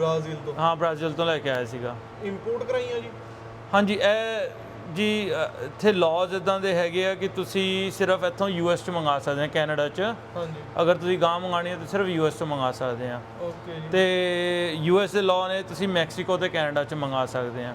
Brazil ਤੋਂ? ਹਾਂ Brazil ਤੋਂ ਲੈ ਕੇ ਆਇਆ ਸੀਗਾ। ਇੰਪੋਰਟ ਕਰਾਈਆਂ ਜੀ? ਹਾਂਜੀ ਇਹ ਜੀ ਅ, ਇੱਥੇ ਲਾਜ਼ ਇਦਾਂ ਦੇ ਹੈਗੇ ਆ ਕਿ ਤੁਸੀਂ ਸਿਰਫ ਇੱਥੋਂ ਯੂਐਸ ਚ ਮੰਗਾ ਸਕਦੇ ਆ ਕੈਨੇਡਾ ਚ। ਹਾਂਜੀ। ਅਗਰ ਤੁਸੀਂ ਗਾਂ ਮੰਗਾਣੀ ਹੈ ਤਾਂ ਸਿਰਫ ਯੂਐਸ ਤੋਂ ਮੰਗਾ ਸਕਦੇ ਆ। ਓਕੇ ਜੀ। ਤੇ ਯੂਐਸ ਦੇ ਲਾਅ ਨੇ ਤੁਸੀਂ ਮੈਕਸੀਕੋ ਤੇ ਕੈਨੇਡਾ ਚ ਮੰਗਾ ਸਕਦੇ ਆ।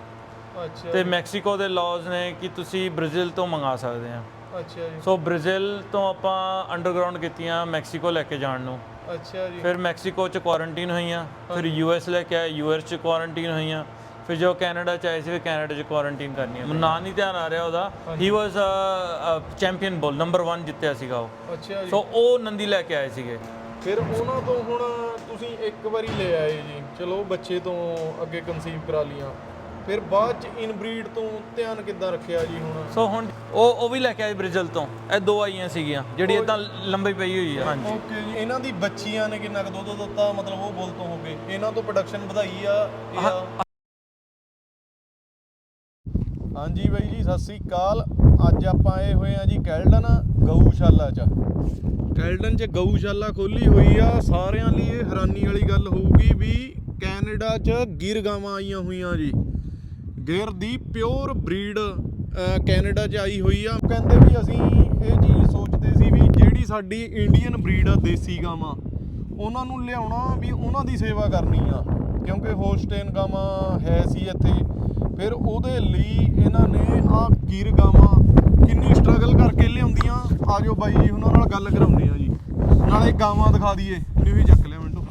ਅੱਛਾ ਤੇ ਮੈਕਸੀਕੋ ਦੇ ਲਾਜ਼ ਨੇ ਕਿ ਤੁਸੀਂ ਬ੍ਰਾਜ਼ੀਲ ਤੋਂ ਮੰਗਾ ਸਕਦੇ ਆ। ਅੱਛਾ ਜੀ। ਸੋ ਬ੍ਰਾਜ਼ੀਲ ਤੋਂ ਆਪਾਂ ਅੰਡਰਗਰਾਉਂਡ ਕੀਤੀਆਂ ਮੈਕਸੀਕੋ ਲੈ ਕੇ ਜਾਣ ਨੂੰ। ਅੱਛਾ ਜੀ। ਫਿਰ ਮੈਕਸੀਕੋ ਚ ਕੁਆਰੰਟਾਈਨ ਹੋਈਆਂ ਫਿਰ ਯੂਐਸ ਲੈ ਕੇ ਆਏ ਯੂਐਸ ਚ ਕੁਆਰੰਟਾਈਨ ਹੋਈਆਂ ਫਿਰ ਜੋ ਕੈਨੇਡਾ ਚ ਆਏ ਸੀ ਫਿਰ ਕੈਨੇਡਾ ਚ ਕੁਆਰੰਟਾਈਨ ਕਰਨੀ ਹੈ ਨਾਂ ਨਹੀਂ ਧਿਆਨ ਆ ਰਿਹਾ ਉਹਦਾ। ਹੀ ਵਾਸ ਚੈਂਪੀਅਨ ਬੋਲ ਨੰਬਰ 1 ਜਿੱਤਿਆ ਸੀਗਾ ਉਹ। ਅੱਛਾ ਜੀ। ਸੋ ਉਹ ਨੰਦੀ ਲੈ ਕੇ ਆਏ ਸੀਗੇ। ਫਿਰ ਉਹਨਾਂ ਤੋਂ ਹੁਣ ਤੁਸੀਂ ਇੱਕ ਵਾਰੀ ਲੈ ਆਏ ਜੀ। ਚਲੋ ਬੱਚੇ ਤੋਂ ਅੱਗੇ ਕਨਸੀਵ ਕਰਾ ਲੀਆਂ ਫਿਰ ਬਾਅਦ ਚ ਇਨਬਰੀਡ ਤੋਂ ਧਿਆਨ ਕਿੱਦਾਂ ਰੱਖਿਆ ਜੀ ਹੁਣ? ਸੋ ਹੁਣ ਉਹ ਉਹ ਵੀ ਲੈ ਕੇ ਆਏ ਬ੍ਰਾਜ਼ੀਲ ਤੋਂ। ਇਹ ਦੋ ਆਈਆਂ ਸੀਗੀਆਂ ਜਿਹੜੀ ਇਦਾਂ ਲੰਬੀ ਪਈ ਹੋਈ ਆ। ਹਾਂਜੀ। ਓਕੇ ਜੀ। ਇਹਨਾਂ ਦੀ ਬੱਚੀਆਂ ਨੇ ਕਿੰਨਾ ਕੁ ਦੁੱਧ ਦਿੱਤਾ? ਮਤਲਬ ਉਹ ਬੁੱਲ ਤੋਂ ਹੋ ਗਏ। ਇਹਨਾਂ ਤੋਂ ਪ੍ਰੋਡਕਸ਼ਨ ਵਧਾਈ ਆ ਹਾਂਜੀ ਬਾਈ ਜੀ ਸਤਿ ਸ੍ਰੀ ਅਕਾਲ। ਅੱਜ ਆਪਾਂ ਆਏ ਹੋਏ ਆ ਜੀ ਕੈਲਡਨ ਗਊਸ਼ਾਲਾ 'ਚ। ਕੈਲਡਨ 'ਚ ਗਊਸ਼ਾਲਾ ਖੋਲੀ ਹੋਈ ਆ। ਸਾਰਿਆਂ ਲਈ ਇਹ ਹੈਰਾਨੀ ਵਾਲੀ ਗੱਲ ਹੋਊਗੀ ਵੀ ਕੈਨੇਡਾ 'ਚ ਗਿਰ ਗਾਵਾਂ ਆਈਆਂ ਹੋਈਆਂ ਜੀ। ਗਿਰ ਦੀ ਪਿਓਰ ਬਰੀਡ ਕੈਨੇਡਾ 'ਚ ਆਈ ਹੋਈ ਆ। ਕਹਿੰਦੇ ਵੀ ਅਸੀਂ ਇਹ ਚੀਜ਼ ਸੋਚਦੇ ਸੀ ਵੀ ਜਿਹੜੀ ਸਾਡੀ ਇੰਡੀਅਨ ਬਰੀਡ ਆ, ਦੇਸੀ ਗਾਵਾਂ, ਉਹਨਾਂ ਨੂੰ ਲਿਆਉਣਾ ਵੀ ਉਹਨਾਂ ਦੀ ਸੇਵਾ ਕਰਨੀ ਆ। ਕਿਉਂਕਿ ਹੋਲਸਟੇਨ ਗਾਵਾਂ ਹੈ ਸੀ ਇੱਥੇ। ਫਿਰ ਉਹਦੇ ਲਈ ਇਹਨਾਂ ਨੇ ਆ ਗੀਰ ਗਾਵਾਂ ਕਿੰਨੀ ਸਟਰਗਲ ਕਰਕੇ ਲਿਆਉਂਦੀਆਂ ਆਜੋ ਬਾਈ ਜੀ, ਉਹਨਾਂ ਨਾਲ ਗੱਲ ਕਰਾਉਂਦੇ ਆ ਜੀ। ਨਾਲੇ ਗਾਵਾਂ ਦਿਖਾ ਦਈਏ, ਨਿਊ ਚੱਕ ਲਿਆ ਮਿੰਟੂ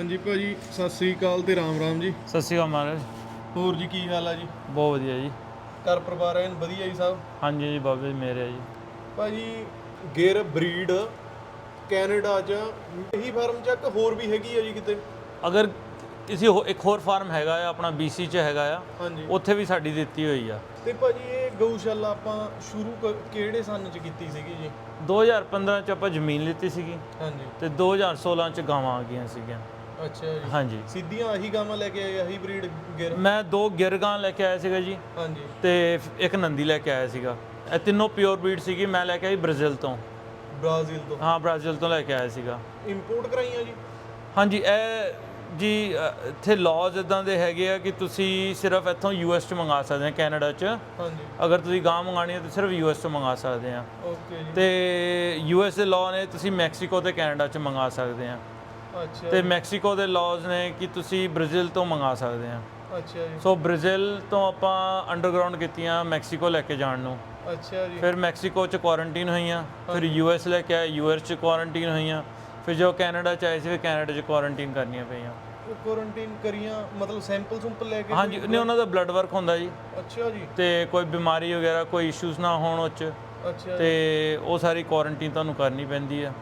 ਹਾਂਜੀ ਭਾਜੀ ਸਤਿ ਸ੍ਰੀ ਅਕਾਲ ਤੇ ਰਾਮ ਰਾਮ ਜੀ। ਸਤਿ ਸ਼੍ਰੀ ਅਕਾਲ ਮਹਾਰਾਜ। ਹੋਰ ਜੀ ਕੀ ਹਾਲ ਆ ਜੀ? ਬਹੁਤ ਵਧੀਆ ਜੀ। ਘਰ ਪਰਿਵਾਰ ਐਨ ਵਧੀਆ ਜੀ ਸਭ? ਹਾਂਜੀ ਜੀ ਬਾਬਾ ਮੇਰੇ ਆ ਜੀ। ਭਾਜੀ ਗਿਰ ਬਰੀਡ ਕੈਨੇਡਾ 'ਚ ਇਹੀ ਫਾਰਮ 'ਚ ਇੱਕ ਹੋਰ ਵੀ ਹੈਗੀ ਆ ਜੀ ਕਿਤੇ? ਅਗਰ ਕਿਸੇ ਹੋ- ਇੱਕ ਹੋਰ ਫਾਰਮ ਹੈਗਾ ਆ ਆਪਣਾ BC ਚ ਹੈਗਾ ਆ ਹਾਂਜੀ। ਉੱਥੇ ਵੀ ਸਾਡੀ ਦਿੱਤੀ ਹੋਈ ਆ। ਤੇ ਭਾਜੀ ਇਹ ਗਊਸ਼ਾਲਾ ਆਪਾਂ ਸ਼ੁਰੂ ਕ- ਕਿਹੜੇ ਸੰਨ 'ਚ ਕੀਤੀ ਸੀਗੀ ਜੀ? 2015 ਚ ਆਪਾਂ ਜ਼ਮੀਨ ਲਿੱਤੀ ਸੀਗੀ। ਹਾਂਜੀ। ਤੇ 2016 ਚ ਗਾਵਾਂ ਆ ਗਈਆਂ ਸੀਗੀਆਂ। ਅੱਛਾ ਜੀ। ਹਾਂਜੀ। ਸਿੱਧੀਆਂ ਆਹੀ ਗਾਵਾਂ ਲੈ ਕੇ ਆਏ ਆਹੀ ਬਰੀਡ ਗਿਰ ਮੈਂ ਦੋ ਲੈ ਕੇ ਆਇਆ ਸੀਗਾ ਜੀ। ਹਾਂਜੀ। ਤੇ ਫ- ਇੱਕ ਨੰਦੀ ਲੈ ਕੇ ਆਇਆ ਸੀਗਾ। ਇਹ ਤਿੰਨੋਂ ਪਿਓਰ ਬਰੀਡ ਸੀਗੀ ਮੈਂ ਲੈ ਕੇ ਆਈ ਬ੍ਰਾਜ਼ੀਲ ਤੋਂ। ਬ੍ਰਾਜ਼ੀਲ ਤੋਂ। ਹਾਂ ਬ੍ਰਾਜ਼ੀਲ ਤੋਂ ਲੈ ਕੇ ਆਇਆ ਸੀਗਾ। ਇੰਪੋਰਟ ਕਰਾਈਆਂ ਜੀ? ਹਾਂਜੀ ਇਹ ਜੀ ਅ, ਇੱਥੇ ਲਾਜ਼ ਇਦਾਂ ਦੇ ਹੈਗੇ ਆ ਕਿ ਤੁਸੀਂ ਸਿਰਫ ਇੱਥੋਂ ਯੂਐਸ ਚ ਮੰਗਾ ਸਕਦੇ ਆ ਕੈਨੇਡਾ ਚ। ਹਾਂਜੀ। ਅਗਰ ਤੁਸੀਂ ਗਾਂ ਮੰਗਾਣੀ ਹੈ ਤਾਂ ਸਿਰਫ ਯੂਐਸ ਤੋਂ ਮੰਗਾ ਸਕਦੇ ਆ। ਓਕੇ ਜੀ। ਤੇ ਯੂਐਸ ਦੇ ਲਾਅ ਨੇ ਤੁਸੀਂ ਮੈਕਸੀਕੋ ਤੇ ਕੈਨੇਡਾ ਚ ਮੰਗਾ ਸਕਦੇ ਆ। ਅੱਛਾ ਤੇ ਮੈਕਸੀਕੋ ਦੇ ਲਾਜ਼ ਨੇ ਕਿ ਤੁਸੀਂ ਬ੍ਰਾਜ਼ੀਲ ਤੋਂ ਮੰਗਾ ਸਕਦੇ ਆ। ਅੱਛਾ ਜੀ। ਸੋ ਬ੍ਰਾਜ਼ੀਲ ਤੋਂ ਆਪਾਂ ਅੰਡਰਗਰਾਉਂਡ ਕੀਤੀਆਂ ਮੈਕਸੀਕੋ ਲੈ ਕੇ ਜਾਣ ਨੂੰ। ਅੱਛਾ ਜੀ। ਫਿਰ ਮੈਕਸੀਕੋ ਚ ਕੁਆਰੰਟਾਈਨ ਹੋਈਆਂ ਫਿਰ ਯੂਐਸ ਲੈ ਕੇ ਆਏ ਯੂਐਸ ਚ ਕੁਆਰੰਟਾਈਨ ਹੋਈਆਂ ਫਿਰ ਜੋ ਕੈਨੇਡਾ ਚ ਆਏ ਸੀ ਫਿਰ ਕੈਨੇਡਾ ਚ ਕੁਆਰੰਟਾਈਨ ਕਰਨੀਆਂ ਪਈਆਂ। ਕੁਆਰੰਟਾਈਨ ਕਰੀਆਂ ਮਤਲਬ ਸੈਂਪਲ ਸੁੰਪਲ ਲੈ ਕੇ ਹਾਂਜੀ ਨਹੀਂ ਉਹਨਾਂ ਦਾ ਬਲੱਡ ਵਰਕ ਹੁੰਦਾ ਜੀ। ਅੱਛਾ ਜੀ। ਤੇ ਕੋਈ ਬਿਮਾਰੀ ਵਗੈਰਾ ਕੋਈ ਇਸ਼ੂਜ਼ ਨਾ ਹੋਣ ਉਹ 'ਚ। ਅੱਛਾ ਤੇ ਉਹ ਸਾਰੀ ਕੁਆਰੰਟਾਈਨ ਤੁਹਾਨੂੰ ਕਰਨੀ ਪੈਂਦੀ ਆ।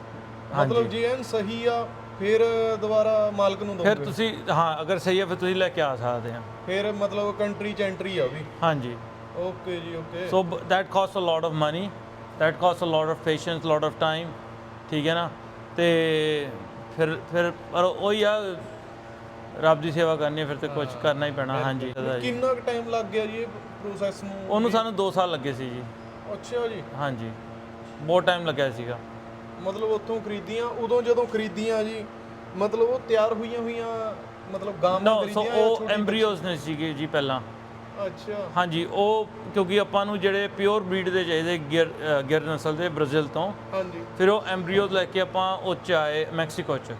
ਮਤਲਬ ਜੇ ਐਨ ਸਹੀ ਆ ਫਿਰ ਦੁਬਾਰਾ ਮਾਲਕ ਨੂੰ ਫਿਰ ਦੋਗੇ ਤੁਸੀਂ ਹਾਂ ਅਗਰ ਸਹੀ ਹੈ ਫਿਰ ਤੁਸੀਂ ਲੈ ਕੇ ਆ ਸਕਦੇ ਆ ਫਿਰ ਮਤਲਬ ਕੰਟਰੀ ਚ ਐਂਟਰੀ ਆ ਉਹ ਵੀ। ਹਾਂਜੀ। ਓਕੇ ਜੀ okay. So that cost a lot of money that cost a lot of patience lot of time ਠੀਕ ਹੈ ਨਾ? ਤੇ ਫਿਰ ਫਿਰ ਪਰ ਉਹੀ ਆ ਰੱਬ ਦੀ ਸੇਵਾ ਕਰਨੀ ਹੈ ਫਿਰ ਤੇ ਕੁਝ ਕਰਨਾ ਹੀ ਪੈਣਾ। ਹਾਂਜੀ। ਕਿੰਨਾ ਕੁ ਟਾਈਮ ਲੱਗ ਗਿਆ ਜੀ ਇਹ ਪ੍ਰੋਸੈਸ ਨੂੰ? ਉਹਨੂੰ ਸਾਨੂੰ 2 ਸਾਲ ਲੱਗੇ ਸੀ ਜੀ। ਅੱਛਾ ਜੀ। ਹਾਂਜੀ। ਬਹੁਤ ਟਾਈਮ ਲੱਗਿਆ ਸੀਗਾ। ਮਤਲਬ ਉੱਥੋਂ ਖਰੀਦੀਆਂ ਉਦੋਂ ਜਦੋਂ ਖਰੀਦੀਆਂ ਜੀ ਮਤਲਬ ਉਹ ਤਿਆਰ ਹੋਈਆਂ ਹੋਈਆਂ ਮਤਲਬ ਗਾਵਾਂ ਨੋ ਸੋ ਉਹ ਛੋਟੀ ਐਮਬ੍ਰੀਓਜ਼ ਨੇ ਸੀਗੇ ਜੀ ਪਹਿਲਾਂ। ਅੱਛਾ। ਹਾਂਜੀ ਉਹ ਕਿਉਂਕਿ ਆਪਾਂ ਨੂੰ ਜਿਹੜੇ ਪਿਓਰ ਬਰੀਡ ਦੇ ਚਾਹੀਦੇ ਗਿਰ ਗਿਰ ਨਸਲ ਦੇ ਬ੍ਰਾਜ਼ੀਲ ਤੋਂ। ਹਾਂਜੀ। ਫਿਰ ਉਹ ਐਮਬ੍ਰੀਓਜ਼ ਲੈ ਕੇ ਆਪਾਂ ਉਹ 'ਚ ਆਏ ਮੈਕਸੀਕੋ ਚ।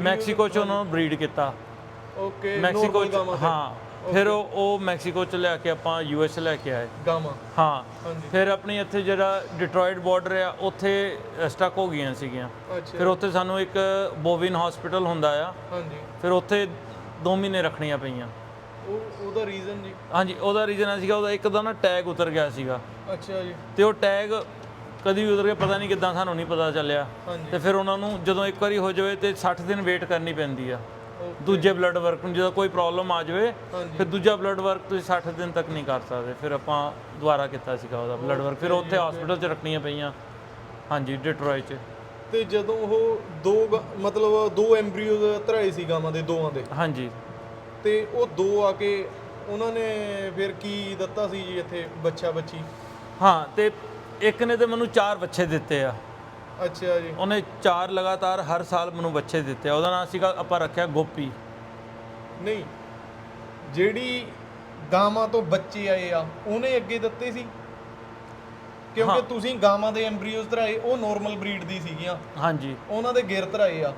ਮੈਕਸੀਕੋ ਚ ਉਹਨਾਂ ਨੂੰ ਬਰੀਡ ਕੀਤਾ। Okay Mexico. ਹਾਂ। ਫਿਰ ਉਹ ਉਹ ਮੈਕਸੀਕੋ ਚ ਲਿਆ ਕੇ ਆਪਾਂ ਯੂਐਸ ਲੈ ਕੇ ਆਏ। ਗਾਵਾਂ ਹਾਂ। ਹਾਂਜੀ। ਫਿਰ ਆਪਣੀ ਇੱਥੇ ਜਿਹੜਾ ਡਿਟਰੋਇਟ ਬਾਰਡਰ ਆ ਉੱਥੇ ਸਟਕ ਹੋ ਗਈਆਂ ਸੀਗੀਆਂ। ਅੱਛਾ। ਫਿਰ ਉੱਥੇ ਸਾਨੂੰ ਇੱਕ ਬੋਵਿਨ ਹਸਪੀਟਲ ਹੁੰਦਾ ਆ। ਹਾਂਜੀ। ਫਿਰ ਉੱਥੇ 2 ਮਹੀਨੇ ਰੱਖਣੀਆਂ ਪਈਆਂ। ਉਹ ਉਹਦਾ ਰੀਜ਼ਨ ਜੀ? ਹਾਂਜੀ ਉਹਦਾ ਰੀਜ਼ਨ ਸੀਗਾ ਉਹਦਾ ਇੱਕ ਦਾ ਨਾ ਟੈਗ ਉਤਰ ਗਿਆ ਸੀਗਾ। ਅੱਛਾ ਜੀ। ਤੇ ਉਹ ਟੈਗ ਕਦੀ ਵੀ ਉਤਰ ਗਿਆ ਪਤਾ ਨਹੀਂ ਕਿੱਦਾਂ ਸਾਨੂੰ ਨਹੀਂ ਪਤਾ ਚੱਲਿਆ। ਹਾਂਜੀ। ਤੇ ਫਿਰ ਉਹਨਾਂ ਨੂੰ ਜਦੋਂ ਇੱਕ ਵਾਰੀ ਹੋ ਜਾਵੇ ਤੇ 60 ਦਿਨ ਵੇਟ ਕਰਨੀ ਪੈਂਦੀ ਆ। ਦੂਜੇ ਬਲੱਡ ਵਰਕ ਨੂੰ ਜਦੋਂ ਕੋਈ ਪ੍ਰੋਬਲਮ ਆ ਜਾਵੇ ਫਿਰ ਦੂਜਾ ਬਲੱਡ ਵਰਕ ਤੁਸੀਂ 60 ਦਿਨ ਤੱਕ ਨਹੀਂ ਕਰ ਸਕਦੇ। ਫਿਰ ਆਪਾਂ ਦੁਬਾਰਾ ਕੀਤਾ ਸੀਗਾ ਉਹਦਾ ਬਲੱਡ ਵਰਕ ਫਿਰ ਉੱਥੇ ਹਸਪੀਟਲ 'ਚ ਰੱਖਣੀਆਂ ਪਈਆਂ। ਹਾਂਜੀ ਡਿਟਰੋਇਟ 'ਚ। ਤੇ ਜਦੋਂ ਉਹ ਦੋ ਗ- ਮਤਲਬ ਦੋ ਐਮਬ੍ਰੀਓ ਧਰਾਏ ਸੀ ਗਾਵਾਂ ਦੇ ਦੋਵਾਂ ਦੇ? ਹਾਂਜੀ। ਤੇ ਉਹ ਦੋ ਆ ਕੇ ਉਹਨਾਂ ਨੇ ਫਿਰ ਕੀ ਦਿੱਤਾ ਸੀ ਜੀ ਇੱਥੇ ਬੱਚਾ ਬੱਚੀ ਹਾਂ ਤੇ ਇੱਕ ਨੇ ਤੇ ਮੈਨੂੰ ਚਾਰ ਬੱਚੇ ਦਿੱਤੇ ਆ। ਅੱਛਾ ਜੀ। ਉਹਨੇ ਚਾਰ ਲਗਾਤਾਰ ਹਰ ਸਾਲ ਮੈਨੂੰ ਬੱਚੇ ਦਿੱਤੇ ਉਹਦਾ ਨਾਮ ਸੀਗਾ ਆਪਾਂ ਰੱਖਿਆ ਗੋਪੀ। ਨਹੀਂ ਜਿਹੜੀ ਗਾਵਾਂ ਤੋਂ ਬੱਚੇ ਆਏ ਆ ਉਹਨੇ ਅੱਗੇ ਦਿੱਤੇ ਸੀ? ਕਿਉਂਕਿ ਹਾਂ। ਤੁਸੀਂ ਗਾਵਾਂ ਦੇ ਐਮਬ੍ਰੀਓਸ ਧਰਾਏ ਉਹ ਨਾਰਮਲ ਬਰੀਡ ਦੀ ਸੀਗੀਆਂ। ਹਾਂਜੀ। ਉਹਨਾਂ ਦੇ ਗਿਰ ਧਰਾਏ ਆ।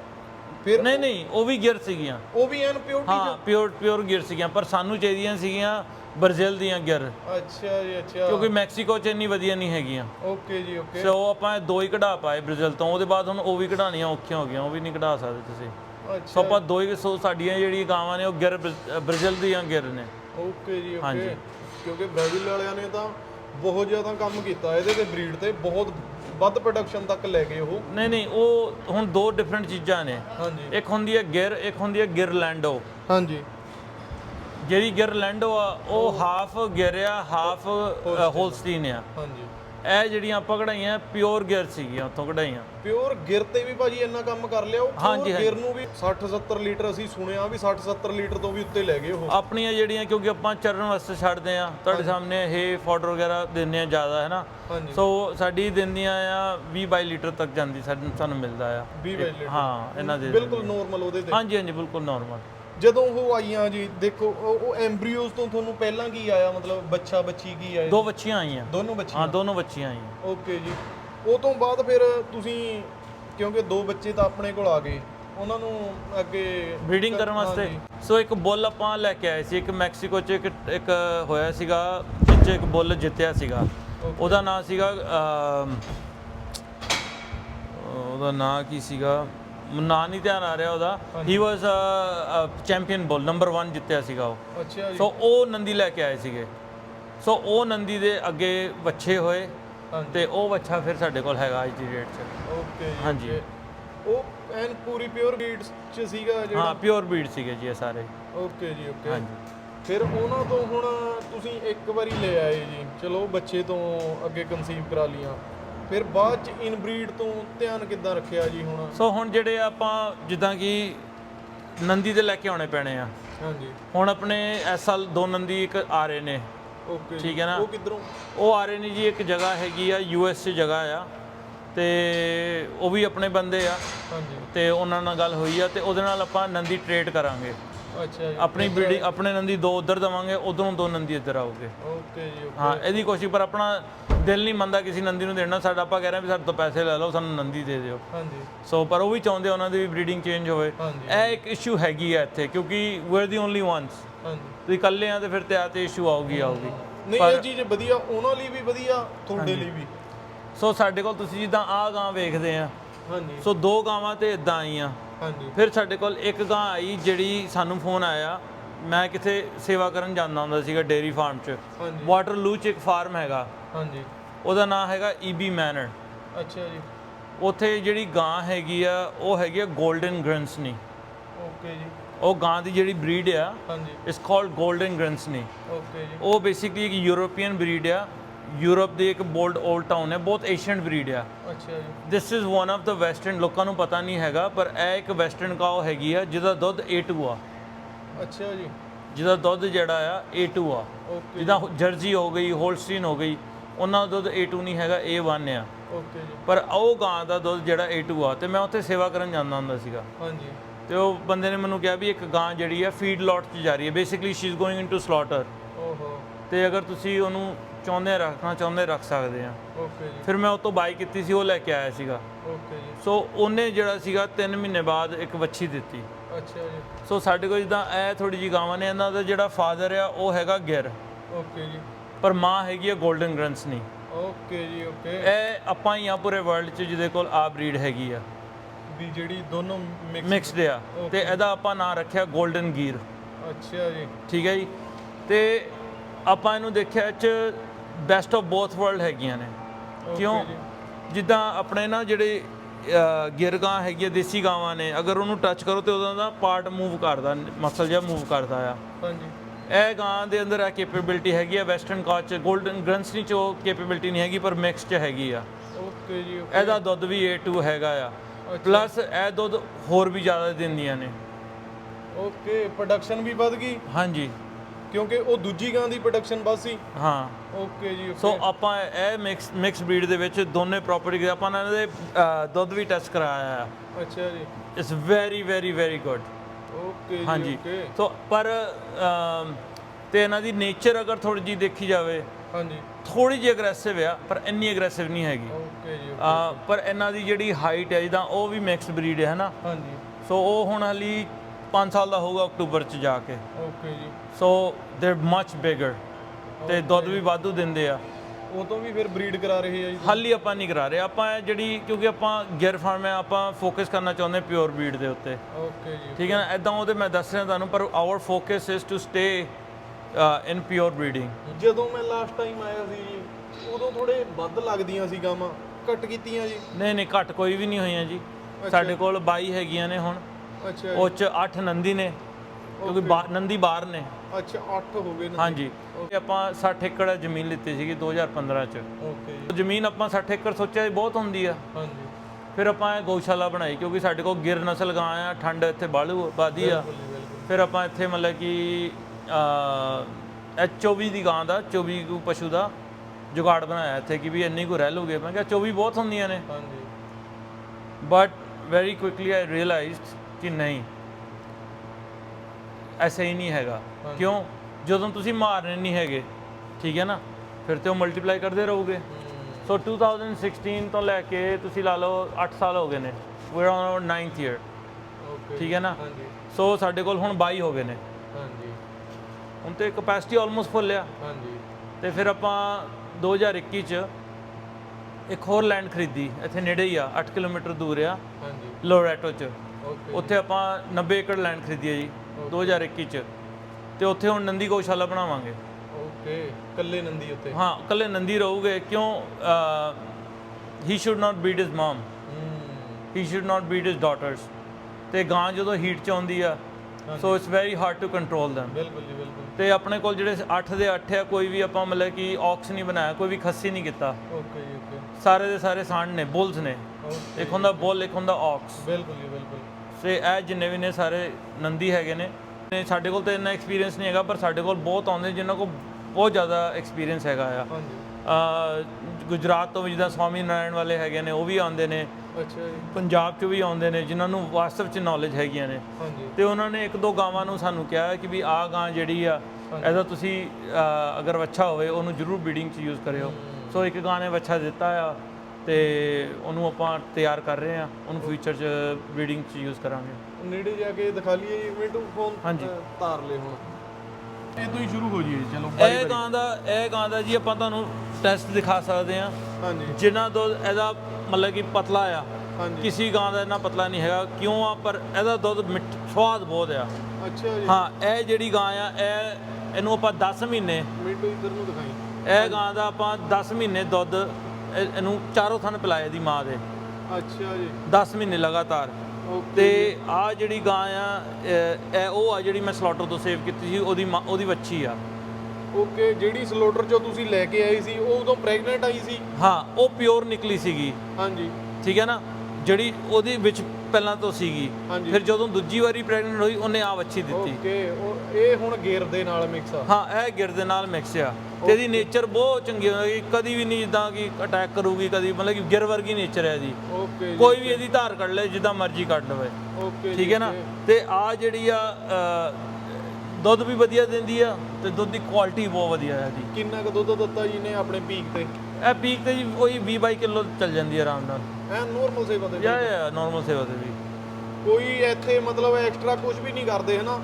ਫਿਰ ਨਹੀਂ ਨਹੀਂ ਉਹ ਵੀ ਗਿਰ ਸੀਗੀਆਂ। ਉਹ ਵੀ ਐਨ ਪਿਓਰਟੀ ਹਾਂ ਪਿਓਰ ਪਿਓਰ ਗਿਰ ਸੀਗੀਆਂ ਪਰ ਸਾਨੂੰ ਚਾਹੀਦੀਆਂ ਸੀਗੀਆਂ ਬ੍ਰਾਜ਼ੀਲ ਦੀਆਂ ਗਿਰ ਅੱਛਾ ਜੀ ਅੱਛਾ। ਕਿਉਂਕਿ ਮੈਕਸੀਕੋ 'ਚ ਇੰਨੀ ਵਧੀਆ ਨਹੀਂ ਹੈਗੀਆਂ। ਓਕੇ ਜੀ ਓਕੇ। ਸੋ ਆਪਾਂ ਦੋ ਹੀ ਕਢਾ ਪਾਏ ਬ੍ਰਾਜ਼ੀਲ ਤੋਂ। ਉਹਦੇ ਬਾਅਦ ਹੁਣ ਉਹ ਵੀ ਕਢਾਣੀਆਂ ਔਖੀਆਂ ਹੋ ਗਈਆਂ ਉਹ ਵੀ ਨਹੀਂ ਕਢਾ ਸਕਦੇ ਤੁਸੀਂ। ਸੋ ਅੱਛਾ ਆਪਾਂ ਦੋ ਹੀ ਸੋ ਸਾਡੀਆਂ ਜਿਹੜੀਆਂ ਗਾਵਾਂ ਨੇ ਉਹ ਗਿਰ ਬ੍ਰਾਜ਼ੀਲ ਦੀਆਂ ਗਿਰ ਨੇ। ਓਕੇ ਜੀ ਓਕੇ। ਹਾਂਜੀ। ਕਿਉਂਕਿ ਬ੍ਰਾਜ਼ੀਲ ਵਾਲਿਆਂ ਨੇ ਤਾਂ ਬਹੁਤ ਜ਼ਿਆਦਾ ਕੰਮ ਕੀਤਾ। ਇਹਦੇ ਤੇ ਬਰੀਡ ਤੇ ਬਹੁਤ ਵੱਧ ਪ੍ਰੋਡਕਸ਼ਨ ਤੱਕ ਲੈ ਗਏ ਉਹ। ਨਹੀਂ ਨਹੀਂ ਉਹ ਹੁਣ ਦੋ ਡਿਫਰੈਂਟ ਚੀਜ਼ਾਂ ਨੇ। ਹਾਂਜੀ। ਇੱਕ ਹੁੰਦੀ ਹੈ ਗਿਰ ਇੱਕ ਹੁੰਦੀ ਹੈ ਗਿਰਲੈਂਡੋ। ਹਾਂਜੀ। ਜਿਹੜੀ ਗਿਰਲੈਂਡੋ ਆ ਉਹ ਹਾਫ ਗਿਰ ਆ ਹਾਫ ਹੋਲਸਟੀਨ ਆ। ਹਾਂਜੀ। ਇਹ ਜਿਹੜੀਆਂ ਆਪਾਂ ਕਢਾਈਆਂ ਪਿਓਰ ਗਿਰ ਸੀਗੀਆਂ ਉੱਥੋਂ ਕਢਾਈਆਂ। ਪਿਓਰ ਗਿਰ ਤੇ ਵੀ ਭਾਜੀ ਇੰਨਾ ਕੰਮ ਕਰ ਲਿਆ ਉਹ ਗਿਰ ਨੂੰ ਵੀ 60 70 ਲੀਟਰ ਅਸੀਂ ਸੁਣਿਆ ਵੀ 60 70 ਲੀਟਰ ਤੋਂ ਵੀ ਉੱਤੇ ਲੈ ਗਏ ਉਹ। ਆਪਣੀਆਂ ਜਿਹੜੀਆਂ ਕਿਉਂਕਿ ਆਪਾਂ ਚਰਨ ਵਾਸਤੇ ਛੱਡਦੇ ਆ ਤੁਹਾਡੇ ਸਾਹਮਣੇ ਇਹ ਫੋਡਰ ਵਗੈਰਾ ਦਿੰਦੇ ਆ ਜ਼ਿਆਦਾ ਹੈ ਨਾ? ਸੋ ਸਾਡੀ ਦਿੰਦੀਆਂ ਆ 20 22 ਲੀਟਰ ਤੱਕ ਜਾਂਦੀ ਸਾਨੂੰ ਮਿਲਦਾ ਆ। 20 ਬਾਈ ਲੀਟਰ। ਹਾਂ ਇਹਨਾਂ ਦੇ ਬਿਲਕੁਲ ਨਾਰਮਲ ਉਹਦੇ ਤੇ। ਹਾਂਜੀ ਹਾਂਜੀ ਬਿਲਕੁਲ ਨਾਰਮਲ ਜਦੋਂ ਉਹ ਆਈਆਂ ਜੀ ਦੇਖੋ ਉਹ ਉਹ ਐਮਬ੍ਰੀਓਸ ਤੋਂ ਤੁਹਾਨੂੰ ਪਹਿਲਾਂ ਕੀ ਆਇਆ? ਮਤਲਬ ਬੱਚਾ ਬੱਚੀ ਕੀ ਆਇਆ ਦੋ ਬੱਚੀਆਂ ਆਈਆਂ। ਦੋਨੋਂ ਬੱਚੀਆਂ? ਹਾਂ ਦੋਨੋਂ ਬੱਚੀਆਂ ਆਈਆਂ। ਓਕੇ ਜੀ। ਉਹ ਤੋਂ ਬਾਅਦ ਫਿਰ ਤੁਸੀਂ ਕਿਉਂਕਿ ਦੋ ਬੱਚੇ ਤਾਂ ਆਪਣੇ ਕੋਲ ਆ ਗਏ ਉਹਨਾਂ ਨੂੰ ਅੱਗੇ ਬਰੀਡਿੰਗ ਕਰਨ ਵਾਸਤੇ। ਸੋ ਇੱਕ ਬੁੱਲ ਆਪਾਂ ਲੈ ਕੇ ਆਏ ਸੀ ਇੱਕ ਮੈਕਸੀਕੋ 'ਚ ਇੱਕ ਇੱਕ ਹੋਇਆ ਸੀਗਾ ਜਿੱਚ ਇੱਕ ਬੁੱਲ ਜਿੱਤਿਆ ਸੀਗਾ। ਉਹਦਾ ਨਾਂ ਸੀਗਾ ਅਮ, ਉਹਦਾ ਨਾਂ ਕੀ ਸੀਗਾ? ਨਾਂ ਨਹੀਂ ਧਿਆਨ ਆ ਰਿਹਾ ਉਹਦਾ। ਹੀ ਵਾਸ ਚੈਂਪੀਅਨ ਬੁੱਲ ਨੰਬਰ 1 ਜਿੱਤਿਆ ਸੀਗਾ ਉਹ। ਅੱਛਾ ਜੀ। ਸੋ ਉਹ ਨੰਦੀ ਲੈ ਕੇ ਆਏ ਸੀਗੇ। ਸੋ ਉਹ ਨੰਦੀ ਦੇ ਅੱਗੇ ਬੱਚੇ ਹੋਏ ਤੇ ਉਹ ਬੱਚਾ ਫਿਰ ਸਾਡੇ ਕੋਲ ਹੈਗਾ ਅੱਜ ਦੀ ਡੇਟ 'ਚ। ਓਕੇ ਜੀ ਹਾਂਜੀ। ਉਹ ਐਨ ਪੂਰੀ ਪਿਓਰ ਬਰੀਡਸ ਚ ਸੀਗਾ ਜਿਹੜਾ? ਹਾਂ ਪਿਓਰ ਬਰੀਡ ਸੀਗੇ ਜੀ ਇਹ ਸਾਰੇ। ਓਕੇ ਜੀ ਓਕੇ। ਹਾਂਜੀ। ਫਿਰ ਉਹਨਾਂ ਤੋਂ ਹੁਣ ਤੁਸੀਂ ਇੱਕ ਵਾਰੀ ਲੈ ਆਏ ਜੀ। ਚਲੋ ਬੱਚੇ ਤੋਂ ਅੱਗੇ ਕਨਸੀਵ ਕਰਾ ਲੀਆਂ ਫਿਰ ਬਾਅਦ ਚ ਇਨਬਰੀਡ ਤੋਂ ਧਿਆਨ ਕਿੱਦਾਂ ਰੱਖਿਆ ਜੀ ਹੁਣ? ਸੋ ਹੁਣ ਜਿਹੜੇ ਆਪਾਂ ਜਿੱਦਾਂ ਕਿ ਨੰਦੀ ਦੇ ਲੈ ਕੇ ਆਉਣੇ ਪੈਣੇ ਆ। ਹਾਂਜੀ। ਹੁਣ ਆਪਣੇ ਇਸ ਸਾਲ ਦੋ ਨੰਦੀ ਇੱਕ ਆ ਰਹੇ ਨੇ। ਓਕੇ ਠੀਕ ਹੈ ਨਾ? ਉਹ ਕਿੱਧਰੋਂ? ਉਹ ਆ ਰਹੇ ਨੇ ਜੀ ਇੱਕ ਜਗ੍ਹਾ ਹੈਗੀ ਆ ਯੂ ਐਸ 'ਚ ਜਗ੍ਹਾ ਆ। ਤੇ ਉਹ ਵੀ ਆਪਣੇ ਬੰਦੇ ਆ। ਹਾਂਜੀ। ਤੇ ਉਹਨਾਂ ਨਾਲ ਗੱਲ ਹੋਈ ਆ ਤੇ ਉਹਦੇ ਨਾਲ ਆਪਾਂ ਨੰਦੀ ਟ੍ਰੇਡ ਕਰਾਂਗੇ। ਅੱਛਾ ਜੀ। ਆਪਣੀ ਬਰੀਡਿੰਗ ਆਪਣੇ ਨੰਦੀ ਦੋ ਉਧਰ ਦਵਾਂਗੇ ਉਧਰੋਂ ਦੋ ਨੰਦੀ ਇੱਧਰ ਆਉਗੇ। ਓਕੇ ਜੀ ਓਕੇ। ਹਾਂ ਇਹਦੀ ਕੋਸ਼ਿਸ਼ ਪਰ ਆਪਣਾ ਦਿਲ ਨਹੀਂ ਮੰਨਦਾ ਕਿਸੇ ਨੰਦੀ ਨੂੰ ਦੇਣਾ ਸਾਡਾ ਆਪਾਂ ਕਹਿ ਰਹੇ ਹਾਂ ਵੀ ਸਾਡੇ ਤੋਂ ਪੈਸੇ ਲੈ ਲਓ ਸਾਨੂੰ ਨੰਦੀ ਦੇ ਦਿਓ। ਹਾਂਜੀ। ਸੋ ਪਰ ਉਹ ਵੀ ਚਾਹੁੰਦੇ ਉਹਨਾਂ ਦੀ ਵੀ ਬਰੀਡਿੰਗ ਚੇਂਜ ਹੋਵੇ। ਇਹ ਇੱਕ ਇਸ਼ੂ ਹੈਗੀ ਆ ਇੱਥੇ ਕਿਉਂਕਿ we are the only ones ਹਾਂਜੀ। ਤੁਸੀਂ ਇਕੱਲੇ ਆ ਤੇ ਫਿਰ ਤੇ ਆ ਤੇ ਇਸ਼ੂ ਆਊਗੀ ਆਊਗੀ। ਨਹੀਂ ਇਹ ਚੀਜ਼ ਵਧੀਆ ਉਹਨਾਂ ਲਈ ਵੀ ਵਧੀਆ ਤੁਹਾਡੇ ਲਈ ਵੀ। ਸੋ ਸਾਡੇ ਕੋਲ ਤੁਸੀਂ ਜਿੱਦਾਂ ਆਹ ਗਾਂ ਵੇਖਦੇ ਆ। ਹਾਂਜੀ। ਸੋ ਦੋ ਗਾਵਾਂ ਤੇ ਇਦਾਂ ਆਈਆਂ। ਹਾਂਜੀ। ਫਿਰ ਸਾਡੇ ਕੋਲ ਇੱਕ ਗਾਂ ਆਈ ਜਿਹੜੀ ਸਾਨੂੰ ਫੋਨ ਆਇਆ। ਮੈਂ ਕਿਤੇ ਸੇਵਾ ਕਰਨ ਜਾਂਦਾ ਹੁੰਦਾ ਸੀਗਾ ਡੇਰੀ ਫਾਰਮ 'ਚ। ਹਾਂਜੀ। ਵਾਟਰਲੂ 'ਚ ਇੱਕ ਫਾਰਮ ਹੈਗਾ। ਹਾਂਜੀ। ਉਹਦਾ ਨਾਮ ਹੈਗਾ ਈਬੀ ਮੈਨਰ ਅੱਛਾ ਜੀ। ਉੱਥੇ ਜਿਹੜੀ ਗਾਂ ਹੈਗੀ ਆ ਉਹ ਹੈਗੀ ਆ 골ਡਨ ਗ੍ਰੈਂਸਨੀ ਓਕੇ ਜੀ। ਉਹ ਗਾਂ ਦੀ ਜਿਹੜੀ ਬਰੀਡ ਆ ਹਾਂਜੀ। It's called golden Guernsey okay ਜੀ। ਉਹ ਬੇਸਿਕਲੀ ਇੱਕ ਯੂਰੋਪੀਅਨ ਬਰੀਡ ਆ। ਯੂਰਪ ਦੀ ਇੱਕ ਬੋਲਡ 올ਡ ਟਾਊਨ ਹੈ ਬਹੁਤ ਏਸ਼ੀਅੰਟ ਬਰੀਡ ਆ। ਅੱਛਾ ਜੀ। This is one of the western ਲੋਕਾਂ ਨੂੰ ਪਤਾ ਨਹੀਂ ਹੈਗਾ ਪਰ ਇਹ ਇੱਕ ਵੈਸਟਰਨ ਕਾਓ ਹੈਗੀ ਆ ਜਿਹਦਾ ਦੁੱਧ A2 ਆ। ਅੱਛਾ ਜੀ। ਜਿਹਦਾ ਦੁੱਧ ਜਿਹੜਾ ਆ A2 ਆ। ਓਕੇ ਜਿੱਦਾਂ ਜਰਜੀ ਹੋ ਗਈ ਹੋਲਸਟੀਨ ਹੋ ਗਈ ਉਹਨਾਂ ਦਾ ਦੁੱਧ A2 ਨਹੀਂ ਹੈਗਾ A1 ਆ। ਓਕੇ ਜੀ। ਪਰ ਉਹ ਗਾਂ ਦਾ ਦੁੱਧ ਜਿਹੜਾ A2 ਆ ਤੇ ਮੈਂ ਉੱਥੇ ਸੇਵਾ ਕਰਨ ਜਾਂਦਾ ਹੁੰਦਾ ਸੀਗਾ। ਹਾਂਜੀ। ਤੇ ਉਹ ਬੰਦੇ ਨੇ ਮੈਨੂੰ ਕਿਹਾ ਵੀ ਇੱਕ ਗਾਂ ਜਿਹੜੀ ਆ ਫੀਡ ਲੋਟ 'ਚ ਜਾ ਰਹੀ ਹੈ basically she is going into slaughter ਓਹੋ। ਤੇ ਅਗਰ ਤੁਸੀਂ ਉਹਨੂੰ ਚਾਹੁੰਦੇ ਰੱਖਣਾ ਚਾਹੁੰਦੇ ਰੱਖ ਸਕਦੇ ਆ। ਓਕੇ ਜੀ। ਫਿਰ ਮੈਂ ਉਹ ਤੋਂ ਬਾਈ ਕੀਤੀ ਸੀ ਉਹ ਲੈ ਕੇ ਆਇਆ ਸੀਗਾ। ਓਕੇ ਜੀ। ਸੋ ਉਹਨੇ ਜਿਹੜਾ ਸੀਗਾ 3 ਮਹੀਨੇ ਬਾਅਦ ਇੱਕ ਵੱਛੀ ਦਿੱਤੀ। ਅੱਛਾ ਜੀ। ਸੋ ਸਾਡੇ ਕੋਲ ਜਿੱਦਾਂ ਇਹ ਥੋੜੀ ਜੀ ਗਾਵਾਂ ਨੇ ਇਹਨਾਂ ਦਾ ਜਿਹੜਾ ਫਾਦਰ ਆ ਉਹ ਹੈਗਾ ਗਿਰ। ਓਕੇ ਜੀ। ਪਰ ਮਾਂ ਹੈਗੀ ਆ 골ਡਨ ਗ੍ਰੰਸਨੀ ਓਕੇ ਜੀ ਓਕੇ ਇਹ ਆਪਾਂ ਹੀ ਆ ਪੂਰੇ ਵਰਲਡ 'ਚ ਜਿਹਦੇ ਕੋਲ ਆ ਬਰੀਡ ਹੈਗੀ ਆ। ਵੀ ਜਿਹੜੀ ਦੋਨੋਂ ਮਿਕਸ ਮਿਕਸਡ ਆ। ਤੇ ਇਹਦਾ ਆਪਾਂ ਨਾਂ ਰੱਖਿਆ 골ਡਨ ਗੀਰ ਅੱਛਾ ਜੀ। ਠੀਕ ਹੈ ਜੀ। ਤੇ ਆਪਾਂ ਇਹਨੂੰ ਦੇਖਿਆ 'ਚ ਬੈਸਟ ਆਫ ਬੋਥ ਵਰਲਡ ਹੈਗੀਆਂ ਨੇ। ਕਿਉਂ? ਜਿੱਦਾਂ ਆਪਣੇ ਨਾ ਜਿਹੜੇ ਗਿਰ ਗਾਂ ਹੈਗੀ ਦੇਸੀ ਗਾਵਾਂ ਨੇ ਅਗਰ ਉਹਨੂੰ ਟੱਚ ਕਰੋ ਤੇ ਉਹਦਾ ਨਾ ਪਾਰਟ ਮੂਵ ਕਰਦਾ ਮਸਲ ਜਿਹਾ ਮੂਵ ਕਰਦਾ ਆ। ਹਾਂਜੀ। ਇਹ ਗਾਂ ਦੇ ਅੰਦਰ ਆ ਕੈਪੇਬਿਲਿਟੀ ਹੈਗੀ ਆ ਵੈਸਟਰਨ ਕਾਚ ਚ 골ਡਨ ਗ੍ਰੰਸਨੀ ਚ ਉਹ ਕੈਪੇਬਿਲਿਟੀ ਨਹੀਂ ਹੈਗੀ ਪਰ ਮਿਕਸ ਚ ਹੈਗੀ ਆ। ਓਕੇ ਜੀ ਓਕੇ ਇਹਦਾ ਦੁੱਧ ਵੀ A2 ਹੈਗਾ ਆ। ਪਲੱਸ ਇਹ ਦੁੱਧ ਹੋਰ ਵੀ ਜ਼ਿਆਦਾ ਦਿੰਦੀਆਂ ਨੇ। ਓਕੇ ਪ੍ਰੋਡਕਸ਼ਨ ਵੀ ਵੱਧ ਗਈ। ਹਾਂਜੀ। ਕਿਉਂਕਿ ਉਹ ਦੂਜੀ ਗਾਂ ਦੀ ਪ੍ਰੋਡਕਸ਼ਨ ਬਸ ਸੀ। ਹਾਂ। ਓਕੇ ਜੀ ਸੋ ਆਪਾਂ ਇਹ ਮਿਕਸ ਮਿਕਸ ਬਰੀਡ ਦੇ ਵਿੱਚ ਦੋਨੇ ਪ੍ਰੋਪਰਟੀ ਆਪਾਂ ਇਹਨਾਂ ਦੇ ਦੁੱਧ ਵੀ ਟੈਸਟ ਕਰਾਇਆ ਆ। ਅੱਛਾ ਜੀ। It's very very very good okay ਜੀ ਹਾਂਜੀ। ਓਕੇ ਸੋ ਪਰ ਅਮ, ਤੇ ਇਹਨਾਂ ਦੀ ਨੇਚਰ ਅਗਰ ਥੋੜੀ ਜੀ ਦੇਖੀ ਜਾਵੇ ਹਾਂਜੀ। ਥੋੜੀ ਜਿਹੀ ਅਗਰੈਸਿਵ ਆ ਪਰ ਇੰਨੀ ਅਗਰੈਸਿਵ ਨਹੀਂ ਹੈਗੀ। ਓਕੇ ਜੀ ਅਹ, ਪਰ ਇਹਨਾਂ ਦੀ ਜਿਹੜੀ ਹਾਈਟ ਹੈ ਜਿੱਦਾਂ ਉਹ ਵੀ ਮਿਕਸ ਬਰੀਡ ਹੈ ਨਾ ਹਾਂਜੀ। ਸੋ ਉਹ ਹੁਣ ਹਲੀ 5 ਸਾਲ ਦਾ ਹੋਊਗਾ ਅਕਤੂਬਰ ਚ ਜਾ ਕੇ। ਓਕੇ ਜੀ। ਸੋ ਦੇ ਮੱਚ ਬਿਗਰ ਤੇ ਦੁੱਧ ਵੀ ਵਾਧੂ ਦਿੰਦੇ ਆ। ਉਹ ਤੋਂ ਵੀ ਫਿਰ ਬਰੀਡ ਕਰਾ ਰਹੇ ਆ ਜੀ ਹਾਲੀ ਆਪਾਂ ਨਹੀਂ ਕਰਾ ਰਹੇ। ਆਪਾਂ ਇਹ ਜਿਹੜੀ ਕਿਉਂਕਿ ਆਪਾਂ ਗੇਅਰ ਫਾਰਮ ਹੈ ਆਪਾਂ ਫੋਕਸ ਕਰਨਾ ਚਾਹੁੰਦੇ ਪਿਓਰ ਬਰੀਡ ਦੇ ਉੱਤੇ। ਓਕੇ ਜੀ। ਠੀਕ ਹੈ ਨਾ? ਐਦਾਂ ਉਹਦੇ ਮੈਂ ਦੱਸ ਰਿਹਾ ਤੁਹਾਨੂੰ ਪਰ our focus is to stay in pure breeding ਜਦੋਂ ਮੈਂ ਲਾਸਟ ਟਾਈਮ ਆਇਆ ਸੀ ਜੀ ਉਦੋਂ ਥੋੜੇ ਵੱਧ ਲੱਗਦੀਆਂ ਸੀ ਗਾਵਾਂ। ਘੱਟ ਕੀਤੀਆਂ ਜੀ। ਨਹੀਂ ਨਹੀਂ ਘੱਟ ਕੋਈ ਵੀ ਨਹੀਂ ਹੋਈਆਂ ਜੀ। ਸਾਡੇ ਕੋਲ 22 ਹੈਗੀਆਂ ਨੇ ਹੁਣ। ਅੱਛਾ ਉਹ ਚ 8 ਨੰਦੀ ਨੇ ਕਿਉਂਕਿ ਬਾ- ਨੰਦੀ ਬਾਹਰ ਨੇ। ਅੱਛਾ 8 ਹੋ ਗਏ ਨੇ ਹਾਂਜੀ। ਤੇ ਆਪਾਂ 60 ਏਕੜ ਜ਼ਮੀਨ ਲਿੱਤੀ ਸੀਗੀ 2015 ਚ। ਓਕੇ ਜੀ। ਜ਼ਮੀਨ ਆਪਾਂ 60 ਏਕੜ ਸੋਚਿਆ ਸੀ ਬਹੁਤ ਹੁੰਦੀ ਆ। ਹਾਂਜੀ। ਫਿਰ ਆਪਾਂ ਇਹ ਗਊਸ਼ਾਲਾ ਬਣਾਈ ਕਿਉਂਕਿ ਸਾਡੇ ਕੋਲ ਗਿਰ ਨਸਲ ਗਾਂ ਆ ਠੰਡ ਇੱਥੇ ਬਾਲੂ ਆ। ਫਿਰ ਆਪਾਂ ਇੱਥੇ ਮਤਲਬ ਕਿ ਅ 24 ਦੀ ਗਾਂ ਦਾ 24 ਕੁ ਪਸ਼ੂ ਦਾ ਜੁਗਾੜ ਬਣਾਇਆ ਇੱਥੇ ਕਿ ਵੀ ਇੰਨੀ ਕੁ ਰਹਿ ਲੂਗੇ। ਮੈਂ ਕਿਹਾ 24 ਬਹੁਤ ਹੁੰਦੀਆਂ ਨੇ। ਹਾਂਜੀ। But very quickly I realised ਕਿ ਨਹੀਂ? ਐਸਾ ਹੀ ਨਹੀਂ ਹੈਗਾ। ਕਿਉਂ? ਜਦੋਂ ਤੁਸੀਂ ਮਾਰਨੇ ਨਹੀਂ ਹੈਗੇ ਠੀਕ ਹੈ ਨਾ? ਫਿਰ ਤੇ ਉਹ ਮਲਟੀਪਲਾਈ ਕਰਦੇ ਰਹੋਗੇ। ਸੋ 2016 ਤੋਂ ਲੈ ਕੇ ਤੁਸੀਂ ਲਾ ਲਓ 8 ਸਾਲ ਹੋ ਗਏ ਨੇ। We are on 9th year okay ਠੀਕ ਹੈ ਨਾ? ਸੋ ਸਾਡੇ ਕੋਲ ਹੁਣ 22 ਹੋ ਗਏ ਨੇ। ਹਾਂਜੀ। ਹੁਣ ਤੇ ਕਪੈਸਿਟੀ ਆਲਮੋਸਟ ਫੁੱਲ ਆ। ਹਾਂਜੀ। ਤੇ ਫਿਰ ਆਪਾਂ 2021 ਚ ਇੱਕ ਹੋਰ ਲੈਂਡ ਖਰੀਦੀ। ਇੱਥੇ ਨੇੜੇ ਹੀ ਆ 8 ਕਿਲੋਮੀਟਰ ਦੂਰ ਆ। ਹਾਂਜੀ। ਲੋਰੈਟੋ ਚ। ਉੱਥੇ ਆਪਾਂ 90 ਏਕੜ ਲੈਂਡ ਖਰੀਦੀ ਹੈ ਜੀ 2021 ਚ। ਤੇ ਉੱਥੇ ਹੁਣ ਨੰਦੀ ਗਊਸ਼ਾਲਾ ਬਣਾਵਾਂਗੇ। ਓਕੇ ਕੱਲੇ ਨੰਦੀ ਉੱਤੇ ਹਾਂ ਇਕੱਲੇ ਨੰਦੀ ਰਹੂਗੇ ਕਿਉਂ? He should not beat his ਮਮ ਹੂੰ। Should not beat his daughters ਤੇ ਗਾਂ ਜਦੋਂ ਹੀਟ ਚ ਆਉਂਦੀ ਆ so it's very hard to control them. ਬਿਲਕੁਲ ਜੀ ਬਿਲਕੁਲ। ਤੇ ਆਪਣੇ ਕੋਲ ਜਿਹੜੇ 8 ਦੇ 8 ਆ ਕੋਈ ਵੀ ਆਪਾਂ ਮਤਲਬ ਕਿ ਔਕਸ ਨਹੀਂ ਬਣਾਇਆ ਕੋਈ ਵੀ ਖੱਸੀ ਨਹੀਂ ਕੀਤਾ। ਓਕੇ ਜੀ ਓਕੇ ਸਾਰੇ ਦੇ ਸਾਰੇ ਸਾਂਡ ਨੇ ਬੁੱਲਸ ਨੇ। ਇੱਕ ਹੁੰਦਾ ਬੁੱਲ ਇੱਕ ਹੁੰਦਾ ਔਕਸ ਬਿਲਕੁਲ ਜੀ ਬਿਲਕੁਲ। ਤੇ ਇਹ ਜਿੰਨੇ ਵੀ ਨੇ ਸਾਰੇ ਨੰਦੀ ਹੈਗੇ ਨੇ। ਤੇ ਸਾਡੇ ਕੋਲ ਤਾਂ ਇੰਨਾ ਐਕਸਪੀਰੀਅੰਸ ਨਹੀਂ ਹੈਗਾ ਪਰ ਸਾਡੇ ਕੋਲ ਬਹੁਤ ਆਉਂਦੇ ਜਿਨ੍ਹਾਂ ਕੋਲ ਬਹੁਤ ਜ਼ਿਆਦਾ ਐਕਸਪੀਰੀਅੰਸ ਹੈਗਾ ਆ। ਅ, ਗੁਜਰਾਤ ਤੋਂ ਵੀ ਜਿੱਦਾਂ ਸਵਾਮੀ ਨਾਰਾਇਣ ਵਾਲੇ ਹੈਗੇ ਨੇ ਉਹ ਵੀ ਆਉਂਦੇ ਨੇ। ਅੱਛਾ ਪੰਜਾਬ 'ਚ ਵੀ ਆਉਂਦੇ ਨੇ ਜਿਨ੍ਹਾਂ ਨੂੰ ਵਾਸਤਵ 'ਚ ਨੌਲੇਜ ਹੈਗੀਆਂ ਨੇ। ਹਾਂਜੀ। ਤੇ ਉਹਨਾਂ ਨੇ ਇੱਕ ਦੋ ਗਾਵਾਂ ਨੂੰ ਸਾਨੂੰ ਕਿਹਾ ਕਿ ਵੀ ਆਹ ਗਾਂ ਜਿਹੜੀ ਆ ਇਹਦਾ ਤੁਸੀਂ ਅ, ਅਗਰ ਵੱਛਾ ਹੋਵੇ ਉਹਨੂੰ ਜ਼ਰੂਰ ਬਰੀਡਿੰਗ 'ਚ ਯੂਜ਼ ਕਰਿਓ। ਸੋ ਇੱਕ ਗਾਂ ਨੇ ਵੱਛਾ ਦਿੱਤਾ ਆ। ਤੇ ਉਹਨੂੰ ਆਪਾਂ ਤਿਆਰ ਕਰ ਰਹੇ ਆ ਉਹਨੂੰ ਫਿਊਚਰ 'ਚ ਬਰੀਡਿੰਗ 'ਚ ਯੂਜ਼ ਕਰਾਂਗੇ। ਨੇੜੇ ਜਾ ਕੇ ਦਿਖਾ ਲਈਏ ਜੀ ਮਿੰਟੂ ਫੋਨ ਹਾਂਜੀ। ਅ, ਤਾਰ ਲੈ ਹੁਣ। ਇਹ ਤੋਂ ਹੀ ਸ਼ੁਰੂ ਹੋ ਜੀਏ ਚਲੋ। ਇਹ ਗਾਂ ਦਾ ਇਹ ਗਾਂ ਦਾ ਜੀ ਆਪਾਂ ਤੁਹਾਨੂੰ ਟੈਸਟ ਦਿਖਾ ਸਕਦੇ ਆ ਹਾਂਜੀ। ਜਿਨ੍ਹਾਂ ਦੁੱਧ ਇਹਦਾ ਮਤਲਬ ਕਿ ਪਤਲਾ ਆ ਹਾਂਜੀ। ਕਿਸੇ ਗਾਂ ਦਾ ਇੰਨਾ ਪਤਲਾ ਨਹੀਂ ਹੈਗਾ ਕਿਉਂ ਆ ਪਰ ਇਹਦਾ ਦੁੱਧ ਮਿੱਠ ਸਵਾਦ ਬਹੁਤ ਆ। ਅੱਛਾ ਜੀ। ਹਾਂ ਇਹ ਜਿਹੜੀ ਗਾਂ ਆ ਇਹ ਇਹਨੂੰ ਆਪਾਂ 10 ਮਹੀਨੇ ਮਿੰਟੂ ਇੱਧਰ ਨੂੰ ਦਿਖਾਈ। ਇਹ ਗਾਂ ਦਾ ਆਪਾਂ 10 ਮਹੀਨੇ ਦੁੱਧ ਇਹ- ਇਹਨੂੰ ਚਾਰੋਂ ਥਣ ਪਿਲਾਏ ਦੀ ਮਾਂ ਦੇ। ਅੱਛਾ ਜੀ। 10 ਮਹੀਨੇ ਲਗਾਤਾਰ। ਓਕੇ ਤੇ ਆ ਜਿਹੜੀ ਗਾਂ ਆ ਇਹ ਇਹ ਉਹ ਆ ਜਿਹੜੀ ਮੈਂ ਸਲਾਟਰ ਤੋਂ ਸੇਵ ਕੀਤੀ ਸੀ ਉਹਦੀ ਮਾਂ- ਉਹਦੀ ਵੱਛੀ ਆ। ਓਕੇ ਜਿਹੜੀ ਸਲੋਟਰ ਚੋਂ ਤੁਸੀਂ ਲੈ ਕੇ ਆਏ ਸੀ ਉਹ ਉਦੋਂ ਪ੍ਰੈਗਨੈਂਟ ਆਈ ਸੀ? ਹਾਂ ਉਹ ਪਿਓਰ ਨਿਕਲੀ ਸੀਗੀ। ਹਾਂਜੀ। ਠੀਕ ਹੈ ਨਾ? ਜਿਹੜੀ ਉਹਦੇ ਵਿੱਚ ਪਹਿਲਾਂ ਤੋਂ ਸੀਗੀ। ਹਾਂਜੀ। ਫਿਰ ਜਦੋਂ ਦੂਜੀ ਵਾਰੀ ਪ੍ਰੈਗਨੈਂਟ ਹੋਈ ਉਹਨੇ ਆ ਵੱਛੀ ਦਿੱਤੀ। ਓਕੇ ਉਹ ਇਹ ਹੁਣ ਗੇਰ ਦੇ ਨਾਲ ਮਿਕਸ ਆ? ਹਾਂ ਇਹ ਗਿਰ ਦੇ ਨਾਲ ਮਿਕਸ ਆ। ਤੇ ਇਹਦੀ ਨੇਚਰ ਬਹੁਤ ਚੰਗੀ ਹੈ ਕਦੀ ਵੀ ਨਹੀਂ ਜਿੱਦਾਂ ਕਿ ਅਟੈਕ ਕਰੂਗੀ ਕਦੀ ਮਤਲਬ ਕਿ ਗਿਰ ਵਰਗੀ ਨੇਚਰ ਹੈ ਜੀ ਓਕੇ ਜੀ ਕੋਈ ਵੀ ਇਹਦੀ ਧਾਰ ਕੱਢ ਲੈ ਜਿੱਦਾਂ ਮਰਜ਼ੀ ਕੱਢ ਲਵੇ। ਓਕੇ ਠੀਕ ਹੈ ਨਾ? ਤੇ ਆ ਜਿਹੜੀ ਆ ਅ, ਦੁੱਧ ਵੀ ਵਧੀਆ ਦਿੰਦੀ ਆ ਤੇ ਦੁੱਧ ਦੀ ਕੁਆਲਿਟੀ ਬਹੁਤ ਵਧੀਆ ਹੈ ਇਹਦੀ। ਕਿੰਨਾ ਕੁ ਦੁੱਧ ਦਿੱਤਾ ਜੀ ਨੇ ਆਪਣੇ ਪੀਕ ਤੇ? ਇਹ ਪੀਕ ਤੇ ਜੀ ਉਹੀ 20 22 ਕਿਲੋ ਚੱਲ ਜਾਂਦੀ ਹੈ ਆਰਾਮ ਨਾਲ। ਐ ਨੋਰਮਲ ਸੇਵਾ ਦੇ ਯਾ ਯਾ ਨਾਰਮਲ ਸੇਵਾ ਤੇ ਵੀ। ਕੋਈ ਇੱਥੇ ਮਤਲਬ ਐਕਸਟਰਾ ਕੁਝ ਵੀ ਨਹੀਂ ਕਰਦੇ ਹਨਾ?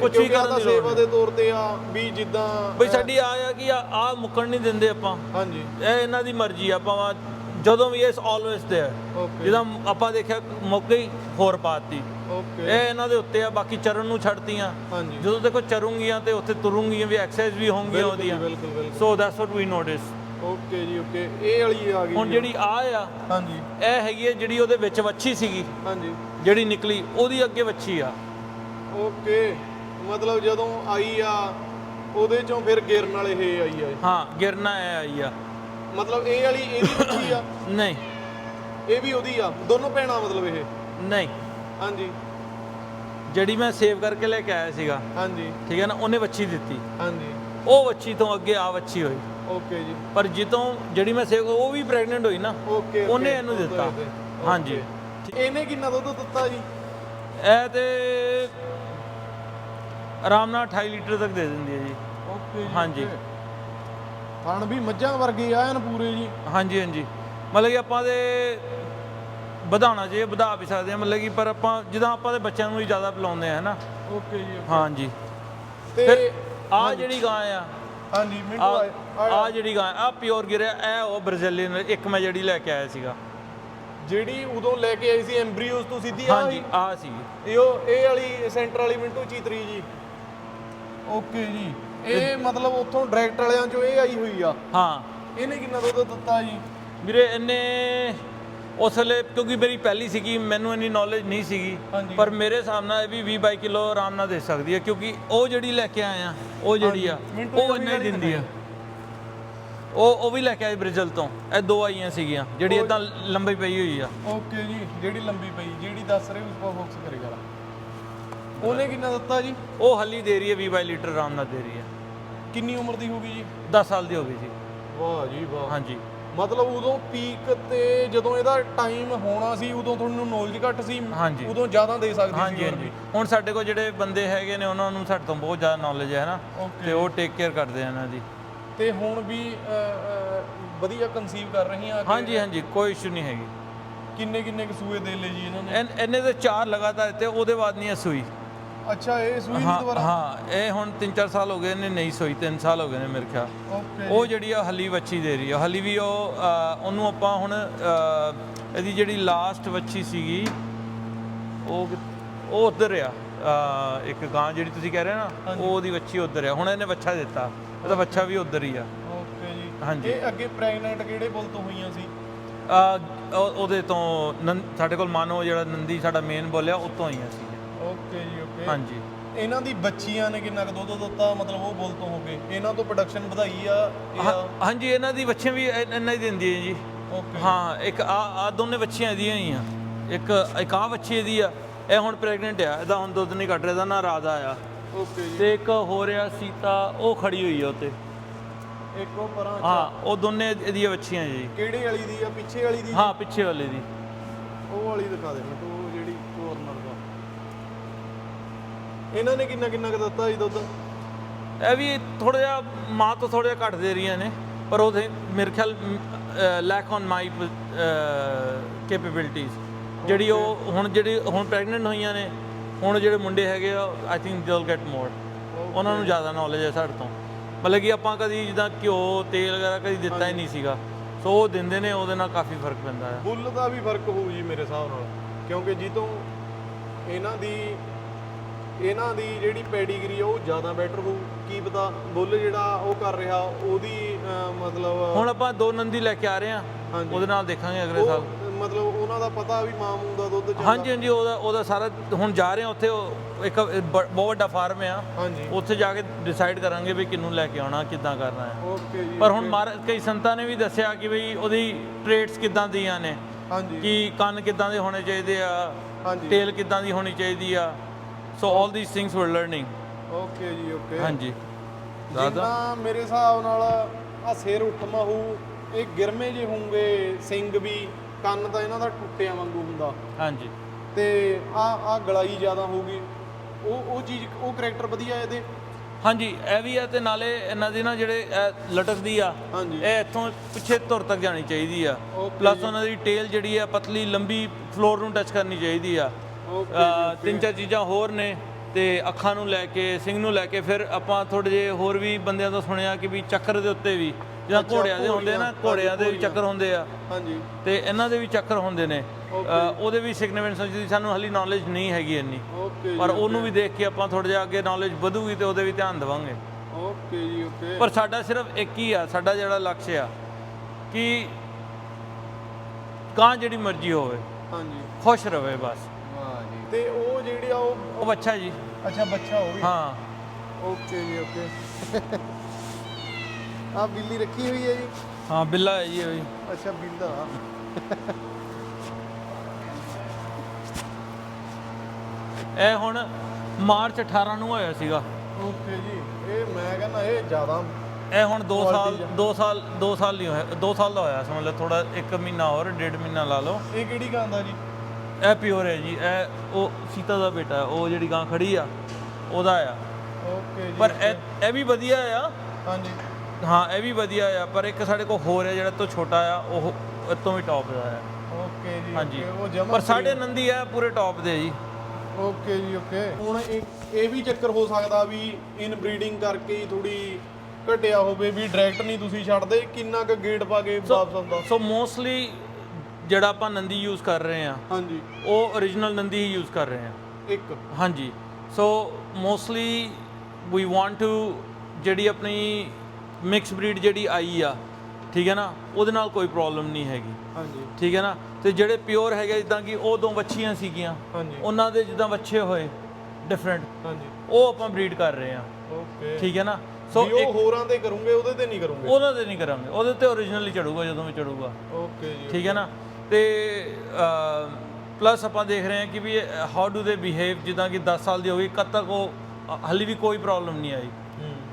ਕੁਛ ਵੀ ਕਿਉਂਕਿ ਆਹ ਕਰਨ ਤਾਂ ਦੀ ਲੋੜ ਸੇਵਾ ਦੇ ਤੌਰ ਤੇ ਆ ਵੀ ਜਿੱਦਾਂ ਬਈ ਸਾਡੀ ਆ ਆ ਕਿ ਆ ਮੁੱਕਣ ਨਹੀਂ ਦਿੰਦੇ ਆਪਾਂ। ਹਾਂਜੀ। ਇਹ ਇਹਨਾਂ ਦੀ ਮਰਜ਼ੀ ਆ ਆਪਾਂ ਵਾ- ਜਦੋਂ ਵੀ ਇਸ ਆਲਵੇਸ ਤੇ ਹੈ ਓਕੇ ਆਪਾਂ ਦੇਖਿਆ ਮੁੱਕ ਗਈ ਹੋਰ ਪਾਤੀ। ਓਕੇ ਇਹ ਇਹਨਾਂ ਦੇ ਉੱਤੇ ਆ ਬਾਕੀ ਚਰਨ ਨੂੰ ਛੱਡਤੀਆਂ। ਹਾਂਜੀ। ਜਦੋਂ ਦੇਖੋ ਚਰੂੰਗੀਆਂ ਤੇ ਉੱਥੇ ਤੁਰੂੰਗੀਆਂ ਵੀ ਐਕਸਰਸਾਈਜ਼ ਵੀ ਹੋਣਗੀਆਂ ਬਿਲਕੁਲ ਜੀ, ਉਹਦੀਆਂ। ਬਿਲਕੁਲ ਬਿਲਕੁਲ। So that's what we notice okay ਜੀ ਓਕੇ। ਇਹ ਵਾਲੀ ਆ ਗਈ ਹੁਣ। ਜਿਹੜੀ ਆ ਆ ਹਾਂਜੀ। ਇਹ ਹੈਗੀ ਹੈ ਜਿਹੜੀ ਉਹਦੇ ਵਿੱਚ ਵੱਛੀ ਸੀਗੀ। ਹਾਂਜੀ। ਜਿਹੜੀ ਨਿਕਲੀ ਉਹਦੀ ਅੱਗੇ ਵੱਛੀ ਆ। ਓਕੇ। ਮਤਲਬ ਜਦੋਂ ਆਈ ਆ ਉਹਦੇ ਚੋਂ ਫਿਰ ਗਿਰਨ ਵਾਲੇ ਇਹ ਆਈ ਆ ਹਾਂ ਗਿਰਨਾ ਐ ਆਈ ਆ। ਮਤਲਬ ਇਹ ਵਾਲੀ ਇਹਦੀ ਬੱਚੀ ਆ? ਨਹੀਂ। ਇਹ ਵੀ ਉਹਦੀ ਆ? ਦੋਨੋਂ ਭੈਣਾਂ ਮਤਲਬ ਇਹ? ਨਹੀਂ। ਹਾਂਜੀ। ਜਿਹੜੀ ਮੈਂ ਸੇਵ ਕਰਕੇ ਲੈ ਕੇ ਆਇਆ ਸੀਗਾ। ਹਾਂਜੀ। ਠੀਕ ਹੈ ਨਾ ਉਹਨੇ ਵੱਛੀ ਦਿੱਤੀ। ਹਾਂਜੀ। ਉਹ ਵੱਛੀ ਤੋਂ ਅੱਗੇ ਆ ਵੱਛੀ ਹੋਈ। ਓਕੇ ਜੀ। ਪਰ ਜਿੱਤੋਂ ਜਿਹੜੀ ਮੈਂ ਸੇਵ ਉਹ ਵੀ ਪ੍ਰੈਗਨੈਂਟ ਹੋਈ ਨਾ ਓਕੇ ਉਹਨੇ ਇਹਨੂੰ ਦਿੱਤਾ। ਹਾਂਜੀ। ਇਹਨੇ ਕਿੰਨਾ ਦੁੱਧ ਦਿੱਤਾ ਜੀ? ਇਹ ਤੇ ਆਰਾਮ ਨਾਲ 28 ਲੀਟਰ ਤੱਕ ਦੇ ਦਿੰਦੀ ਹੈ ਜੀ। ਓਕੇ ਜੀ ਹਾਂਜੀ। ਥਣ ਵੀ ਮੱਝਾਂ ਵਰਗੇ ਆ ਐਨ ਪੂਰੇ ਜੀ। ਹਾਂਜੀ ਹਾਂਜੀ। ਮਤਲਬ ਕਿ ਆਪਾਂ ਦੇ ਵਧਾਉਣਾ ਜੇ ਵਧਾ ਵੀ ਸਕਦੇ ਹਾਂ। ਮਤਲਬ ਕਿ ਪਰ ਆਪਾਂ ਜਿੱਦਾਂ ਆਪਾਂ ਦੇ ਬੱਚਿਆਂ ਨੂੰ ਹੀ ਜ਼ਿਆਦਾ ਪਿਲਾਉਂਦੇ ਆ ਨਾ? ਓਕੇ ਜੀ ਹਾਂਜੀ। ਤੇ ਆ ਜਿਹੜੀ ਗਾਂ ਆ। ਹਾਂਜੀ ਮਿੰਟੂ ਆ ਆ ਜਿਹੜੀ ਗਾਂ ਆ ਪਿਓਰ ਗਿਰਿਆ ਇਹ ਉਹ ਬ੍ਰਾਜ਼ੀਲੀਅਨ ਇੱਕ ਮੈਂ ਜਿਹੜੀ ਲੈ ਕੇ ਆਇਆ ਸੀਗਾ। ਜਿਹੜੀ ਉਦੋਂ ਲੈ ਕੇ ਆਈ ਸੀ ਐਮਬ੍ਰੀਓਸ ਤੋਂ ਸਿੱਧੀ ਆ ਹਾਂਜੀ ਆ ਸੀ। ਇਹ ਉਹ ਇਹ ਵਾਲੀ ਸੈਂਟਰ ਵਾਲੀ ਮਿੰਟੂ ਚੀਤਰੀ ਜੀ। ਓਕੇ ਜੀ। ਇਹ ਮਤਲਬ ਉੱਥੋਂ ਡਾਇਰੈਕਟ ਵਾਲਿਆਂ ਚੋਂ ਇਹ ਆਈ ਹੋਈ ਆ। ਹਾਂ। ਇਹਨੇ ਕਿੰਨਾ ਦੁੱਧ ਦਿੱਤਾ ਜੀ? ਵੀਰੇ ਇਹਨੇ ਉਸ ਵੇਲੇ ਕਿਉਂਕਿ ਮੇਰੀ ਪਹਿਲੀ ਸੀਗੀ ਮੈਨੂੰ ਇੰਨੀ ਨੌਲੇਜ ਨਹੀਂ ਸੀਗੀ। ਪਰ ਮੇਰੇ ਹਿਸਾਬ ਨਾਲ ਇਹ ਵੀ 20 22 ਕਿਲੋ ਆਰਾਮ ਨਾਲ ਦੇ ਸਕਦੀ ਹੈ ਕਿਉਂਕਿ ਉਹ ਜਿਹੜੀ ਲੈ ਕੇ ਆਏ ਆ ਉਹ ਜਿਹੜੀ ਆ ਉਹ ਇੰਨਾ ਹੀ ਦਿੰਦੀ ਆ। ਉਹ ਉਹ ਵੀ ਲੈ ਕੇ ਆਏ ਬ੍ਰਾਜ਼ੀਲ ਤੋਂ ਇਹ ਦੋ ਆਈਆਂ ਸੀਗੀਆਂ ਜਿਹੜੀ ਇਦਾਂ ਲੰਬੀ ਪਈ ਹੋਈ ਆ। ਓਕੇ ਜੀ ਜਿਹੜੀ ਲੰਬੀ ਪਈ ਜਿਹੜੀ ਦੱਸ ਰਹੇ ਉਸ ਪਾ ਫੋਕਸ ਕਰੇਗਾ ਉਹਨੇ ਕਿੰਨਾ ਦਿੱਤਾ ਜੀ? ਉਹ ਹਲੀ ਦੇ ਰਹੀ ਹੈ 20 22 ਲੀਟਰ ਆਰਾਮ ਨਾਲ ਦੇ ਰਹੀ ਹੈ। ਕਿੰਨੀ ਉਮਰ ਦੀ ਹੋਗੀ ਜੀ? 10 ਸਾਲ ਦੀ ਹੋ ਗਈ ਸੀ। ਵਾਹ ਜੀ ਵਾਹ। ਹਾਂਜੀ। ਮਤਲਬ ਉਦੋਂ ਪੀਕ ਤੇ ਜਦੋਂ ਇਹਦਾ ਟਾਈਮ ਹੋਣਾ ਸੀ ਉਦੋਂ ਤੁਹਾਨੂੰ ਨੌਲੇਜ ਘੱਟ ਸੀ ਹਾਂਜੀ। ਉਦੋਂ ਜ਼ਿਆਦਾ ਦੇ ਸਕਦੀ ਹਾਂਜੀ ਸੀ ਹੋਰ ਹਾਂਜੀ। ਹੁਣ ਸਾਡੇ ਕੋਲ ਜਿਹੜੇ ਬੰਦੇ ਹੈਗੇ ਨੇ ਉਹਨਾਂ ਨੂੰ ਸਾਡੇ ਤੋਂ ਬਹੁਤ ਜ਼ਿਆਦਾ ਨੌਲੇਜ ਹੈ ਨਾ। ਓਕੇ ਤੇ ਉਹ ਟੇਕ ਕੇਅਰ ਕਰਦੇ ਆ ਇਹਨਾਂ ਦੀ। ਤੇ ਹੁਣ ਵੀ ਅ, ਅ, ਵਧੀਆ ਕਨਸੀਵ ਕਰ ਰਹੀਆਂ ਅੱਗੇ? ਹਾਂਜੀ ਹਾਂਜੀ। ਕੋਈ ਇਸ਼ੂ ਨਹੀਂ ਹੈਗੀ। ਕਿੰਨੇ ਕਿੰਨੇ ਕੁ ਸੂਏ ਦੇ ਲਏ ਜੀ ਇਹਨਾਂ ਨੇ? ਐਨ- ਇਹਨੇ ਤੇ ਚਾਰ ਲਗਾਤਾਰ ਦਿੱਤੇ ਉਹਦੇ ਬਾਅਦ ਨਹੀਂ ਇਹ ਸੂਈ। ਅੱਛਾ ਇਹ ਸੂਈ ਨਹੀਂ ਹਾਂ ਦੁਬਾਰਾ? ਹਾਂ ਇਹ ਹੁਣ 3-4 ਸਾਲ ਹੋ ਗਏ ਨੇ ਨਹੀਂ ਸੋਈ 3 ਸਾਲ ਹੋ ਗਏ ਨੇ ਮੇਰੇ ਖਿਆਲ। ਓਕੇ ਉਹ ਜਿਹੜੀ ਆ ਹਲੀ ਵੱਛੀ ਦੇ ਰਹੀ ਆ। ਹਲੀ ਵੀ ਉਹ ਉਹਨੂੰ ਆਪਾਂ ਹੁਣ ਇਹਦੀ ਜਿਹੜੀ ਲਾਸਟ ਵੱਛੀ ਸੀਗੀ ਉਹ ਕਿ- ਉਹ ਉਧਰ ਆ। ਇੱਕ ਗਾਂ ਜਿਹੜੀ ਤੁਸੀਂ ਕਹਿ ਰਹੇ ਨਾ ਉਹ ਉਹਦੀ ਵੱਛੀ ਉਧਰ ਆ। ਹੁਣ ਇਹਨੇ ਬੱਚਾ ਦਿੱਤਾ। ਇਹਦਾ ਬੱਚਾ ਵੀ ਉਧਰ ਹੀ ਆ। ਓਕੇ ਜੀ। ਹਾਂਜੀ। ਇਹ ਅੱਗੇ ਪ੍ਰੈਗਨੈਂਟ ਕਿਹੜੇ ਬੁੱਲ ਤੋਂ ਹੋਈਆਂ ਸੀ? ਅ, ਉਹ- ਉਹਦੇ ਤੋਂ ਨੰ- ਸਾਡੇ ਕੋਲ ਮਾਨੋ ਜਿਹੜਾ ਨੰਦੀ ਸਾਡਾ ਮੇਨ ਬੋਲਿਆ ਉਤੋਂ ਆਈਆਂ ਸੀ। ਓਕੇ ਜੀ। ਹਾਂਜੀ। ਇਹਨਾਂ ਦੀ ਬੱਚੀਆਂ ਨੇ ਕਿੰਨਾ ਕੁ ਦੁੱਧ ਦਿੱਤਾ ਮਤਲਬ ਉਹ ਬੁੱਲ ਤੋਂ ਹੋ ਗਏ। ਇਹਨਾਂ ਤੋਂ ਪ੍ਰੋਡਕਸ਼ਨ ਵਧਾਈ ਆ ਇਹ ਹਾਂ- ਆ? ਹਾਂਜੀ ਇਹਨਾਂ ਦੀ ਬੱਚੀਆਂ ਵੀ ਇ- ਇੰਨਾ ਹੀ ਦਿੰਦੀ ਹੈ ਜੀ। ਓਕੇ ਹਾਂ ਇੱਕ ਆ ਆ ਦੋਨੇ ਬੱਚੀਆਂ ਇਹਦੀਆਂ ਹੀ ਆ। ਇੱਕ ਇੱਕ ਆ ਬੱਚੀ ਇਹਦੀ ਆ ਇਹ ਹੁਣ ਪ੍ਰੈਗਨੈਂਟ ਆ ਇਹਦਾ ਹੁਣ ਦੁੱਧ ਨਹੀਂ ਕੱਢ ਰਿਹਾ ਇਹਦਾ ਨਾ ਰਾਧਾ ਆ। ਓਕੇ ਜੀ। ਤੇ ਇੱਕ ਹੋ ਰਿਹਾ ਸੀਤਾ ਉਹ ਖੜੀ ਹੋਈ ਆ ਉੱਤੇ ਇੱਕ ਉਹ ਪਰਾਂ ਹਾਂ ਉਹ ਦੋਨੇ ਇਹਦੀਆਂ ਬੱਚੀਆਂ ਜੀ। ਕਿਹੜੇ ਵਾਲੀ ਦੀ ਆ? ਪਿੱਛੇ ਵਾਲੀ ਦੀ ਹਾਂ ਪਿੱਛੇ ਵਾਲੇ ਦੀ। ਉਹ ਵਾਲੀ ਦਿਖਾ ਦੇ ਮੈਨੂੰ ਉਹ ਜਿਹੜੀ ਕੋਰਨਰ ਦਾ ਇਹਨਾਂ ਨੇ ਕਿੰਨਾ ਕਿੰਨਾ ਕੁ ਦਿੱਤਾ ਜੀ ਦੁੱਧ? ਇਹ ਵੀ ਥੋੜਾ ਜਿਹਾ ਮਾਂ ਤੋਂ ਥੋੜਾ ਜਿਹਾ ਘੱਟ ਦੇ ਰਹੀਆਂ ਨੇ ਪਰ ਉਹਦੇ ਮੇਰੇ ਖਿਆਲ ਲੈਕ ਔਨ ਮਾਈ ਕੈਪੇਬਿਲਿਟੀਜ਼ ਜਿਹੜੀ ਉਹ ਹੁਣ ਜਿਹੜੀ ਹੁਣ ਪ੍ਰੈਗਨੈਂਟ ਹੋਈਆਂ ਨੇ ਹੁਣ ਜਿਹੜੇ ਮੁੰਡੇ ਹੈਗੇ ਆ I think they will get more ਉਹਨਾਂ ਨੂੰ ਜ਼ਿਆਦਾ ਨੌਲੇਜ ਹੈ ਸਾਡੇ ਤੋਂ। ਮਤਲਬ ਕਿ ਆਪਾਂ ਕਦੀ ਜਿੱਦਾਂ ਘਿਓ ਤੇਲ ਵਗੈਰਾ ਕਦੀ ਦਿੱਤਾ ਹੀ ਨਹੀਂ ਸੀਗਾ। ਸੋ ਉਹ ਦਿੰਦੇ ਨੇ ਉਹਦੇ ਨਾਲ ਕਾਫੀ ਫ਼ਰਕ ਪੈਂਦਾ ਹੈ ਬੁੱਲ ਦਾ ਵੀ ਫ਼ਰਕ ਹੋਊ ਜੀ ਮੇਰੇ ਹਿਸਾਬ ਨਾਲ। ਕਿਉਂਕਿ ਜਿੱਦੋਂ ਇਹਨਾਂ ਦੀ ਇਹਨਾਂ ਦੀ ਜਿਹੜੀ ਪੈਡੀਗਰੀ ਉਹ ਜ਼ਿਆਦਾ ਬੈਟਰ ਹੋਊ। ਕੀ ਪਤਾ ਬੁੱਲ ਜਿਹੜਾ ਉਹ ਕਰ ਰਿਹਾ ਉਹਦੀ ਅਹ, ਮਤਲਬ ਹੁਣ ਆਪਾਂ ਦੋ ਨੰਦੀ ਲੈ ਕੇ ਆ ਰਹੇ ਹਾਂਜੀ। ਉਹਦੇ ਨਾਲ ਦੇਖਾਂਗੇ ਅਗਲੇ ਸਾਲ। ਉਹ ਮਤਲਬ ਉਹਨਾਂ ਦਾ ਪਤਾ ਵੀ ਮਾਂ ਮੂੰ ਦਾ ਦੁੱਧ ਚੱਲਦਾ। ਹਾਂਜੀ ਹਾਂਜੀ ਉਹਦਾ ਉਹਦਾ ਸਾਰਾ ਹੁਣ ਜਾ ਰਹੇ ਹਾਂ ਉੱਥੇ ਉਹ ਇੱਕ ਬ- ਬਹੁਤ ਵੱਡਾ ਫਾਰਮ ਆ। ਹਾਂਜੀ। ਉੱਥੇ ਜਾ ਕੇ ਡਿਸਾਈਡ ਕਰਾਂਗੇ ਵੀ ਕਿਹਨੂੰ ਲੈ ਕੇ ਆਉਣਾ ਕਿੱਦਾਂ ਕਰਨਾ ਹੈ। ਓਕੇ ਜੀ ਪਰ ਹੁਣ ਮਾਰ ਕਈ ਸੰਤਾਂ ਨੇ ਵੀ ਦੱਸਿਆ ਕਿ ਬਈ ਉਹਦੀ ਟ੍ਰੇਟਸ ਕਿੱਦਾਂ ਦੀਆਂ ਨੇ। ਹਾਂਜੀ। ਕਿ ਕੰਨ ਕਿੱਦਾਂ ਦੇ ਹੋਣੇ ਚਾਹੀਦੇ ਆ ਹਾਂਜੀ। ਟੇਲ ਕਿੱਦਾਂ ਦੀ ਹੋਣੀ ਚਾਹੀਦੀ ਆ। So 올 these things we learning okay ਜੀ ਓਕੇ ਹਾਂਜੀ। ਜਿੱਦਾਂ ਮੇਰੇ ਹਿਸਾਬ ਨਾਲ ਆ ਸਿਰ ਉੱਠਮਾ ਹੋਊ ਇਹ ਗਿਰਮੇ ਜੇ ਹੋਣਗੇ ਸਿੰਘ ਵੀ ਕੰਨ ਤਾਂ ਇਹਨਾਂ ਦਾ ਟੁੱਟਿਆ ਵਾਂਗੂ ਹੁੰਦਾ। ਹਾਂਜੀ। ਤੇ ਆ ਆ ਗਲਾਈ ਜ਼ਿਆਦਾ ਹੋਊਗੀ। ਉਹ ਉਹ ਚੀਜ਼ ਉਹ ਕੈਰੈਕਟਰ ਵਧੀਆ ਇਹਦੇ? ਹਾਂਜੀ ਇਹ ਵੀ ਆ ਤੇ ਨਾਲੇ ਇਹਨਾਂ ਦੀ ਨਾ ਜਿਹੜੇ ਲਟਕਦੀ ਆ ਇਹ ਇੱਥੋਂ ਪਿੱਛੇ ਧੁਰ ਤੱਕ ਜਾਣੀ ਚਾਹੀਦੀ ਆ। ਪਲੱਸ ਉਹਨਾਂ ਦੀ ਟੇਲ ਜਿਹੜੀ ਆ ਪਤਲੀ ਲੰਬੀ ਫਲੋਰ ਨੂੰ ਟੱਚ ਕਰਨੀ ਚਾਹੀਦੀ ਆ। ਤਿੰਨ ਚਾਰ ਚੀਜ਼ਾਂ ਹੋਰ ਨੇ ਤੇ ਅੱਖਾਂ ਨੂੰ ਲੈ ਕੇ ਸਿੰਘ ਨੂੰ ਲੈ ਕੇ ਫਿਰ ਆਪਾਂ ਥੋੜੇ ਜਿਹੇ ਹੋਰ ਵੀ ਬੰਦਿਆਂ ਤੋਂ ਸੁਣਿਆ ਕਿ ਵੀ ਚੱਕਰ ਦੇ ਉੱਤੇ ਵੀ ਜਾਂ ਅੱਛਾ, ਘੋੜਿਆਂ ਦੇ ਹੁੰਦੇ ਨਾ ਘੋੜੀਆਂ, ਘੋੜਿਆਂ ਦੇ ਵੀ। ਚੱਕਰ ਹੁੰਦੇ ਆ। ਹਾਂਜੀ। ਤੇ ਇਹਨਾਂ ਦੇ ਵੀ ਚੱਕਰ ਹੁੰਦੇ ਨੇ। ਉਹਦੇ ਵੀ ਸਿਗਨੀਫਿਕੈਂਸ ਜਿਹਦੀ ਸਾਨੂੰ ਹਾਲੀ ਨੌਲੇਜ ਨਹੀਂ ਹੈਗੀ ਇੰਨੀ। ਓਕੇ ਪਰ ਉਹਨੂੰ ਵੀ ਦੇਖ ਕੇ ਆਪਾਂ ਥੋੜਾ ਜਿਹਾ ਅੱਗੇ ਨੌਲੇਜ ਵਧੂਗੀ ਤੇ ਉਹਦੇ ਵੀ ਧਿਆਨ ਦੇਵਾਂਗੇ। ਓਕੇ ਜੀ ਓਕੇ। ਪਰ ਸਾਡਾ ਸਿਰਫ ਇੱਕ ਹੀ ਆ ਸਾਡਾ ਜਿਹੜਾ ਲਕਸ਼ ਆ ਕਿ ਕਾਂ ਜਿਹੜੀ ਮਰਜ਼ੀ ਹੋਵੇ ਹਾਂਜੀ। ਖੁਸ਼ ਰਵੇ ਬਸ। ਜੀ ਤੇ ਉਹ ਜਿਹੜੇ ਆ ਉਹ ਉਹ ਬੱਚਾ ਜੀ। ਅੱਛਾ ਬੱਚਾ ਹੋ ਗਿਆ ਹਾਂ। ਓਕੇ ਜੀ ਓਕੇ। ਆ ਬਿੱਲੀ ਰੱਖੀ ਹੋਈ ਹੈ ਜੀ। ਹਾਂ ਬਿੱਲਾ ਹੈ ਜੀ ਵੀ। ਅੱਛਾ ਬਿੱਲਾ। ਇਹ ਹੁਣ ਮਾਰਚ 18 ਨੂੰ ਹੋਇਆ ਸੀਗਾ। ਓਕੇ ਜੀ। ਇਹ ਮੈਂ ਕਹਿੰਦਾ ਇਹ ਜ਼ਿਆਦਾ ਇਹ ਹੁਣ 2 ਸਾਲ Quality ਆ। 2 ਸਾਲ 2 ਸਾਲ ਨਹੀਂ ਹੋਇਆ। 2 ਸਾਲ ਦਾ ਹੋਇਆ ਸਮਝ ਲਓ ਥੋੜਾ 1 ਮਹੀਨਾ ਹੋਰ ਡੇਢ ਮਹੀਨਾ ਲਾ ਲਓ। ਇਹ ਕਿਹੜੀ ਗਾਂ ਦਾ ਜੀ? ਇਹ ਪਿਓਰ ਹੈ ਜੀ ਇਹ ਉਹ ਸੀਤਾ ਦਾ ਬੇਟਾ ਉਹ ਜਿਹੜੀ ਗਾਂ ਖੜੀ ਆ ਉਹਦਾ ਆ। ਓਕੇ ਜੀ ਪਰ ਇਹ ਇਹ ਵੀ ਵਧੀਆ ਆ। ਹਾਂਜੀ। ਹਾਂ ਇਹ ਵੀ ਵਧੀਆ ਆ ਪਰ ਇੱਕ ਸਾਡੇ ਕੋਲ ਹੋਰ ਹੈ ਜਿਹੜਾ ਤੋਂ ਛੋਟਾ ਆ ਉਹ ਇਹ ਤੋਂ ਵੀ ਟੌਪ ਦਾ ਹੈ ਓਕੇ ਜੀ ਹਾਂਜੀ। okay, ਉਹ ਜਮਾ ਪਰ ਸਾਡੇ ਨੰਦੀ ਆ ਪੂਰੇ ਟੌਪ ਦੇ ਜੀ। ਓਕੇ ਜੀ ਓਕੇ। ਹੁਣ ਇਹ ਇਹ ਵੀ ਚੱਕਰ ਹੋ ਸਕਦਾ ਵੀ ਇਨ ਬਰੀਡਿੰਗ ਕਰਕੇ ਥੋੜੀ ਘਟਿਆ ਹੋਵੇ ਵੀ ਡਾਇਰੈਕਟ ਨਹੀਂ ਤੁਸੀਂ ਛੱਡਦੇ ਕਿੰਨਾ ਕੁ ਗੇਟ ਪਾ ਕੇ ਵਾਪਸ ਆਉਂਦਾ? ਸੋ ਮੋਸਟਲੀ ਜਿਹੜਾ ਆਪਾਂ ਨੰਦੀ ਯੂਜ਼ ਕਰ ਰਹੇ ਆ ਹਾਂਜੀ। ਉਹ origignal ਨੰਦੀ ਹੀ ਯੂਜ਼ ਕਰ ਰਹੇ ਆ ਇੱਕ। ਹਾਂਜੀ। So mostly we want to ਜਿਹੜੀ ਆਪਣੀ ਮਿਕਸ ਬਰੀਡ ਜਿਹੜੀ ਆਈ ਆ ਠੀਕ ਹੈ ਨਾ ਉਹਦੇ ਨਾਲ ਕੋਈ ਪ੍ਰੋਬਲਮ ਨਹੀਂ ਹੈਗੀ। ਹਾਂਜੀ। ਠੀਕ ਹੈ ਨਾ? ਤੇ ਜਿਹੜੇ ਪਿਓਰ ਹੈਗੇ ਜਿੱਦਾਂ ਕਿ ਉਹ ਦੋ ਵੱਛੀਆਂ ਸੀਗੀਆਂ ਹਾਂਜੀ। ਉਹਨਾਂ ਦੇ ਜਿੱਦਾਂ ਵੱਛੇ ਹੋਏ ਡਿਫਰੈਂਟ ਹਾਂਜੀ। ਉਹ ਆਪਾਂ ਬਰੀਡ ਕਰ ਰਹੇ ਆ ਓਕੇ ਠੀਕ ਹੈ ਨਾ? ਸੋ ਉਹ ਹੋਰਾਂ ਤੇ ਕਰੋਗੇ ਉਹਦੇ ਤੇ ਨਹੀਂ ਕਰੋਗੇ? ਉਹਨਾਂ ਦੇ ਨਹੀਂ ਕਰਾਂਗੇ। ਉਹਦੇ ਤੇ origignal ਹੀ ਚੜੂਗਾ ਜਦੋਂ ਵੀ ਚੜੂਗਾ। ਓਕੇ ਜੀ ਠੀਕ ਹੈ ਨਾ? ਤੇ ਪਲੱਸ ਆਪਾਂ ਦੇਖ ਰਹੇ ਹਾਂ ਕਿ we how do they behave ਜਿੱਦਾਂ ਕਿ 10 ਸਾਲ ਦੀ ਹੋ ਗਈ ਕਦ ਤੱਕ ਉਹ ਹਾਲੇ ਵੀ ਕੋਈ ਪ੍ਰੋਬਲਮ ਨਹੀਂ ਆਈ।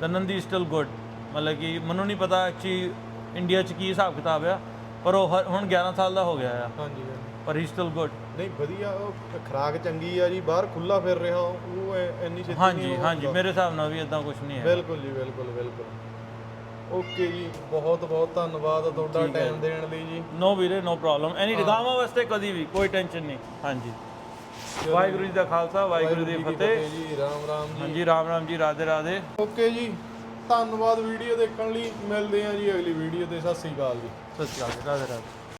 ਦ ਨੰਦੀ ਸਟਿਲ ਗੁੱਡ ਮਤਲਬ ਕਿ ਮੈਨੂੰ ਨਹੀਂ ਪਤਾ ਐਕਚੁਅਲੀ ਇੰਡੀਆ 'ਚ ਕੀ ਹਿਸਾਬ ਕਿਤਾਬ ਆ ਪਰ ਉਹ ਹੁਣ 11 ਸਾਲ ਦਾ ਹੋ ਗਿਆ ਆ। ਹਾਂਜੀ। ਪਰ ਹੀ ਸਟਿਲ ਗੁੱਡ ਨਹੀਂ ਵਧੀਆ ਉਹ ਖਰਾਕ ਚੰਗੀ ਆ ਜੀ ਬਾਹਰ ਖੁੱਲਾ ਫਿਰ ਰਿਹਾ ਉਹ ਐ- ਇੰਨੀ ਛੇਤੀ ਹਾਂਜੀ ਹਾਂਜੀ। ਮੇਰੇ ਹਿਸਾਬ ਨਾਲ ਵੀ ਇਦਾਂ ਕੁਝ ਨਹੀਂ ਹੈ। ਬਿਲਕੁਲ ਜੀ ਬਿਲਕੁਲ ਬਿਲਕੁਲ। ਓਕੇ ਜੀ ਬਹੁਤ ਬਹੁਤ ਧੰਨਵਾਦ ਤੁਹਾਡਾ ਠੀਕ ਹੈ ਟਾਈਮ ਦੇਣ ਲਈ ਜੀ। ਨੋ ਵੀਰੇ ਨੋ ਪ੍ਰੋਬਲਮ ਐਨੀ ਗਾਵਾਂ ਵਾਸਤੇ ਕਦੀ ਵੀ ਕੋਈ ਟੈਨਸ਼ਨ ਨਹੀਂ। ਹਾਂਜੀ। ਵਾਹਿਗੁਰੂ ਜੀ ਦਾ ਖਾਲਸਾ ਵਾਹਿਗੁਰੂ ਜੀ ਦੀ ਫਤਿਹ ਜੀ ਰਾਮ ਰਾਮ ਜੀ। ਹਾਂਜੀ ਰਾਮ ਰਾਮ ਜੀ ਰਾਧੇ ਰਾਧੇ। ਓਕੇ ਜੀ ਧੰਨਵਾਦ ਵੀਡੀਓ ਦੇਖਣ ਲਈ। ਮਿਲਦੇ ਹਾਂ ਜੀ ਅਗਲੀ ਵੀਡੀਓ ਤੇ। ਸਤਿ ਸ੍ਰੀ ਅਕਾਲ ਜੀ। ਸਤਿ ਸ਼੍ਰੀ ਅਕਾਲ ਜੀ, ਰਾਧੇ ਰਾਧੇ।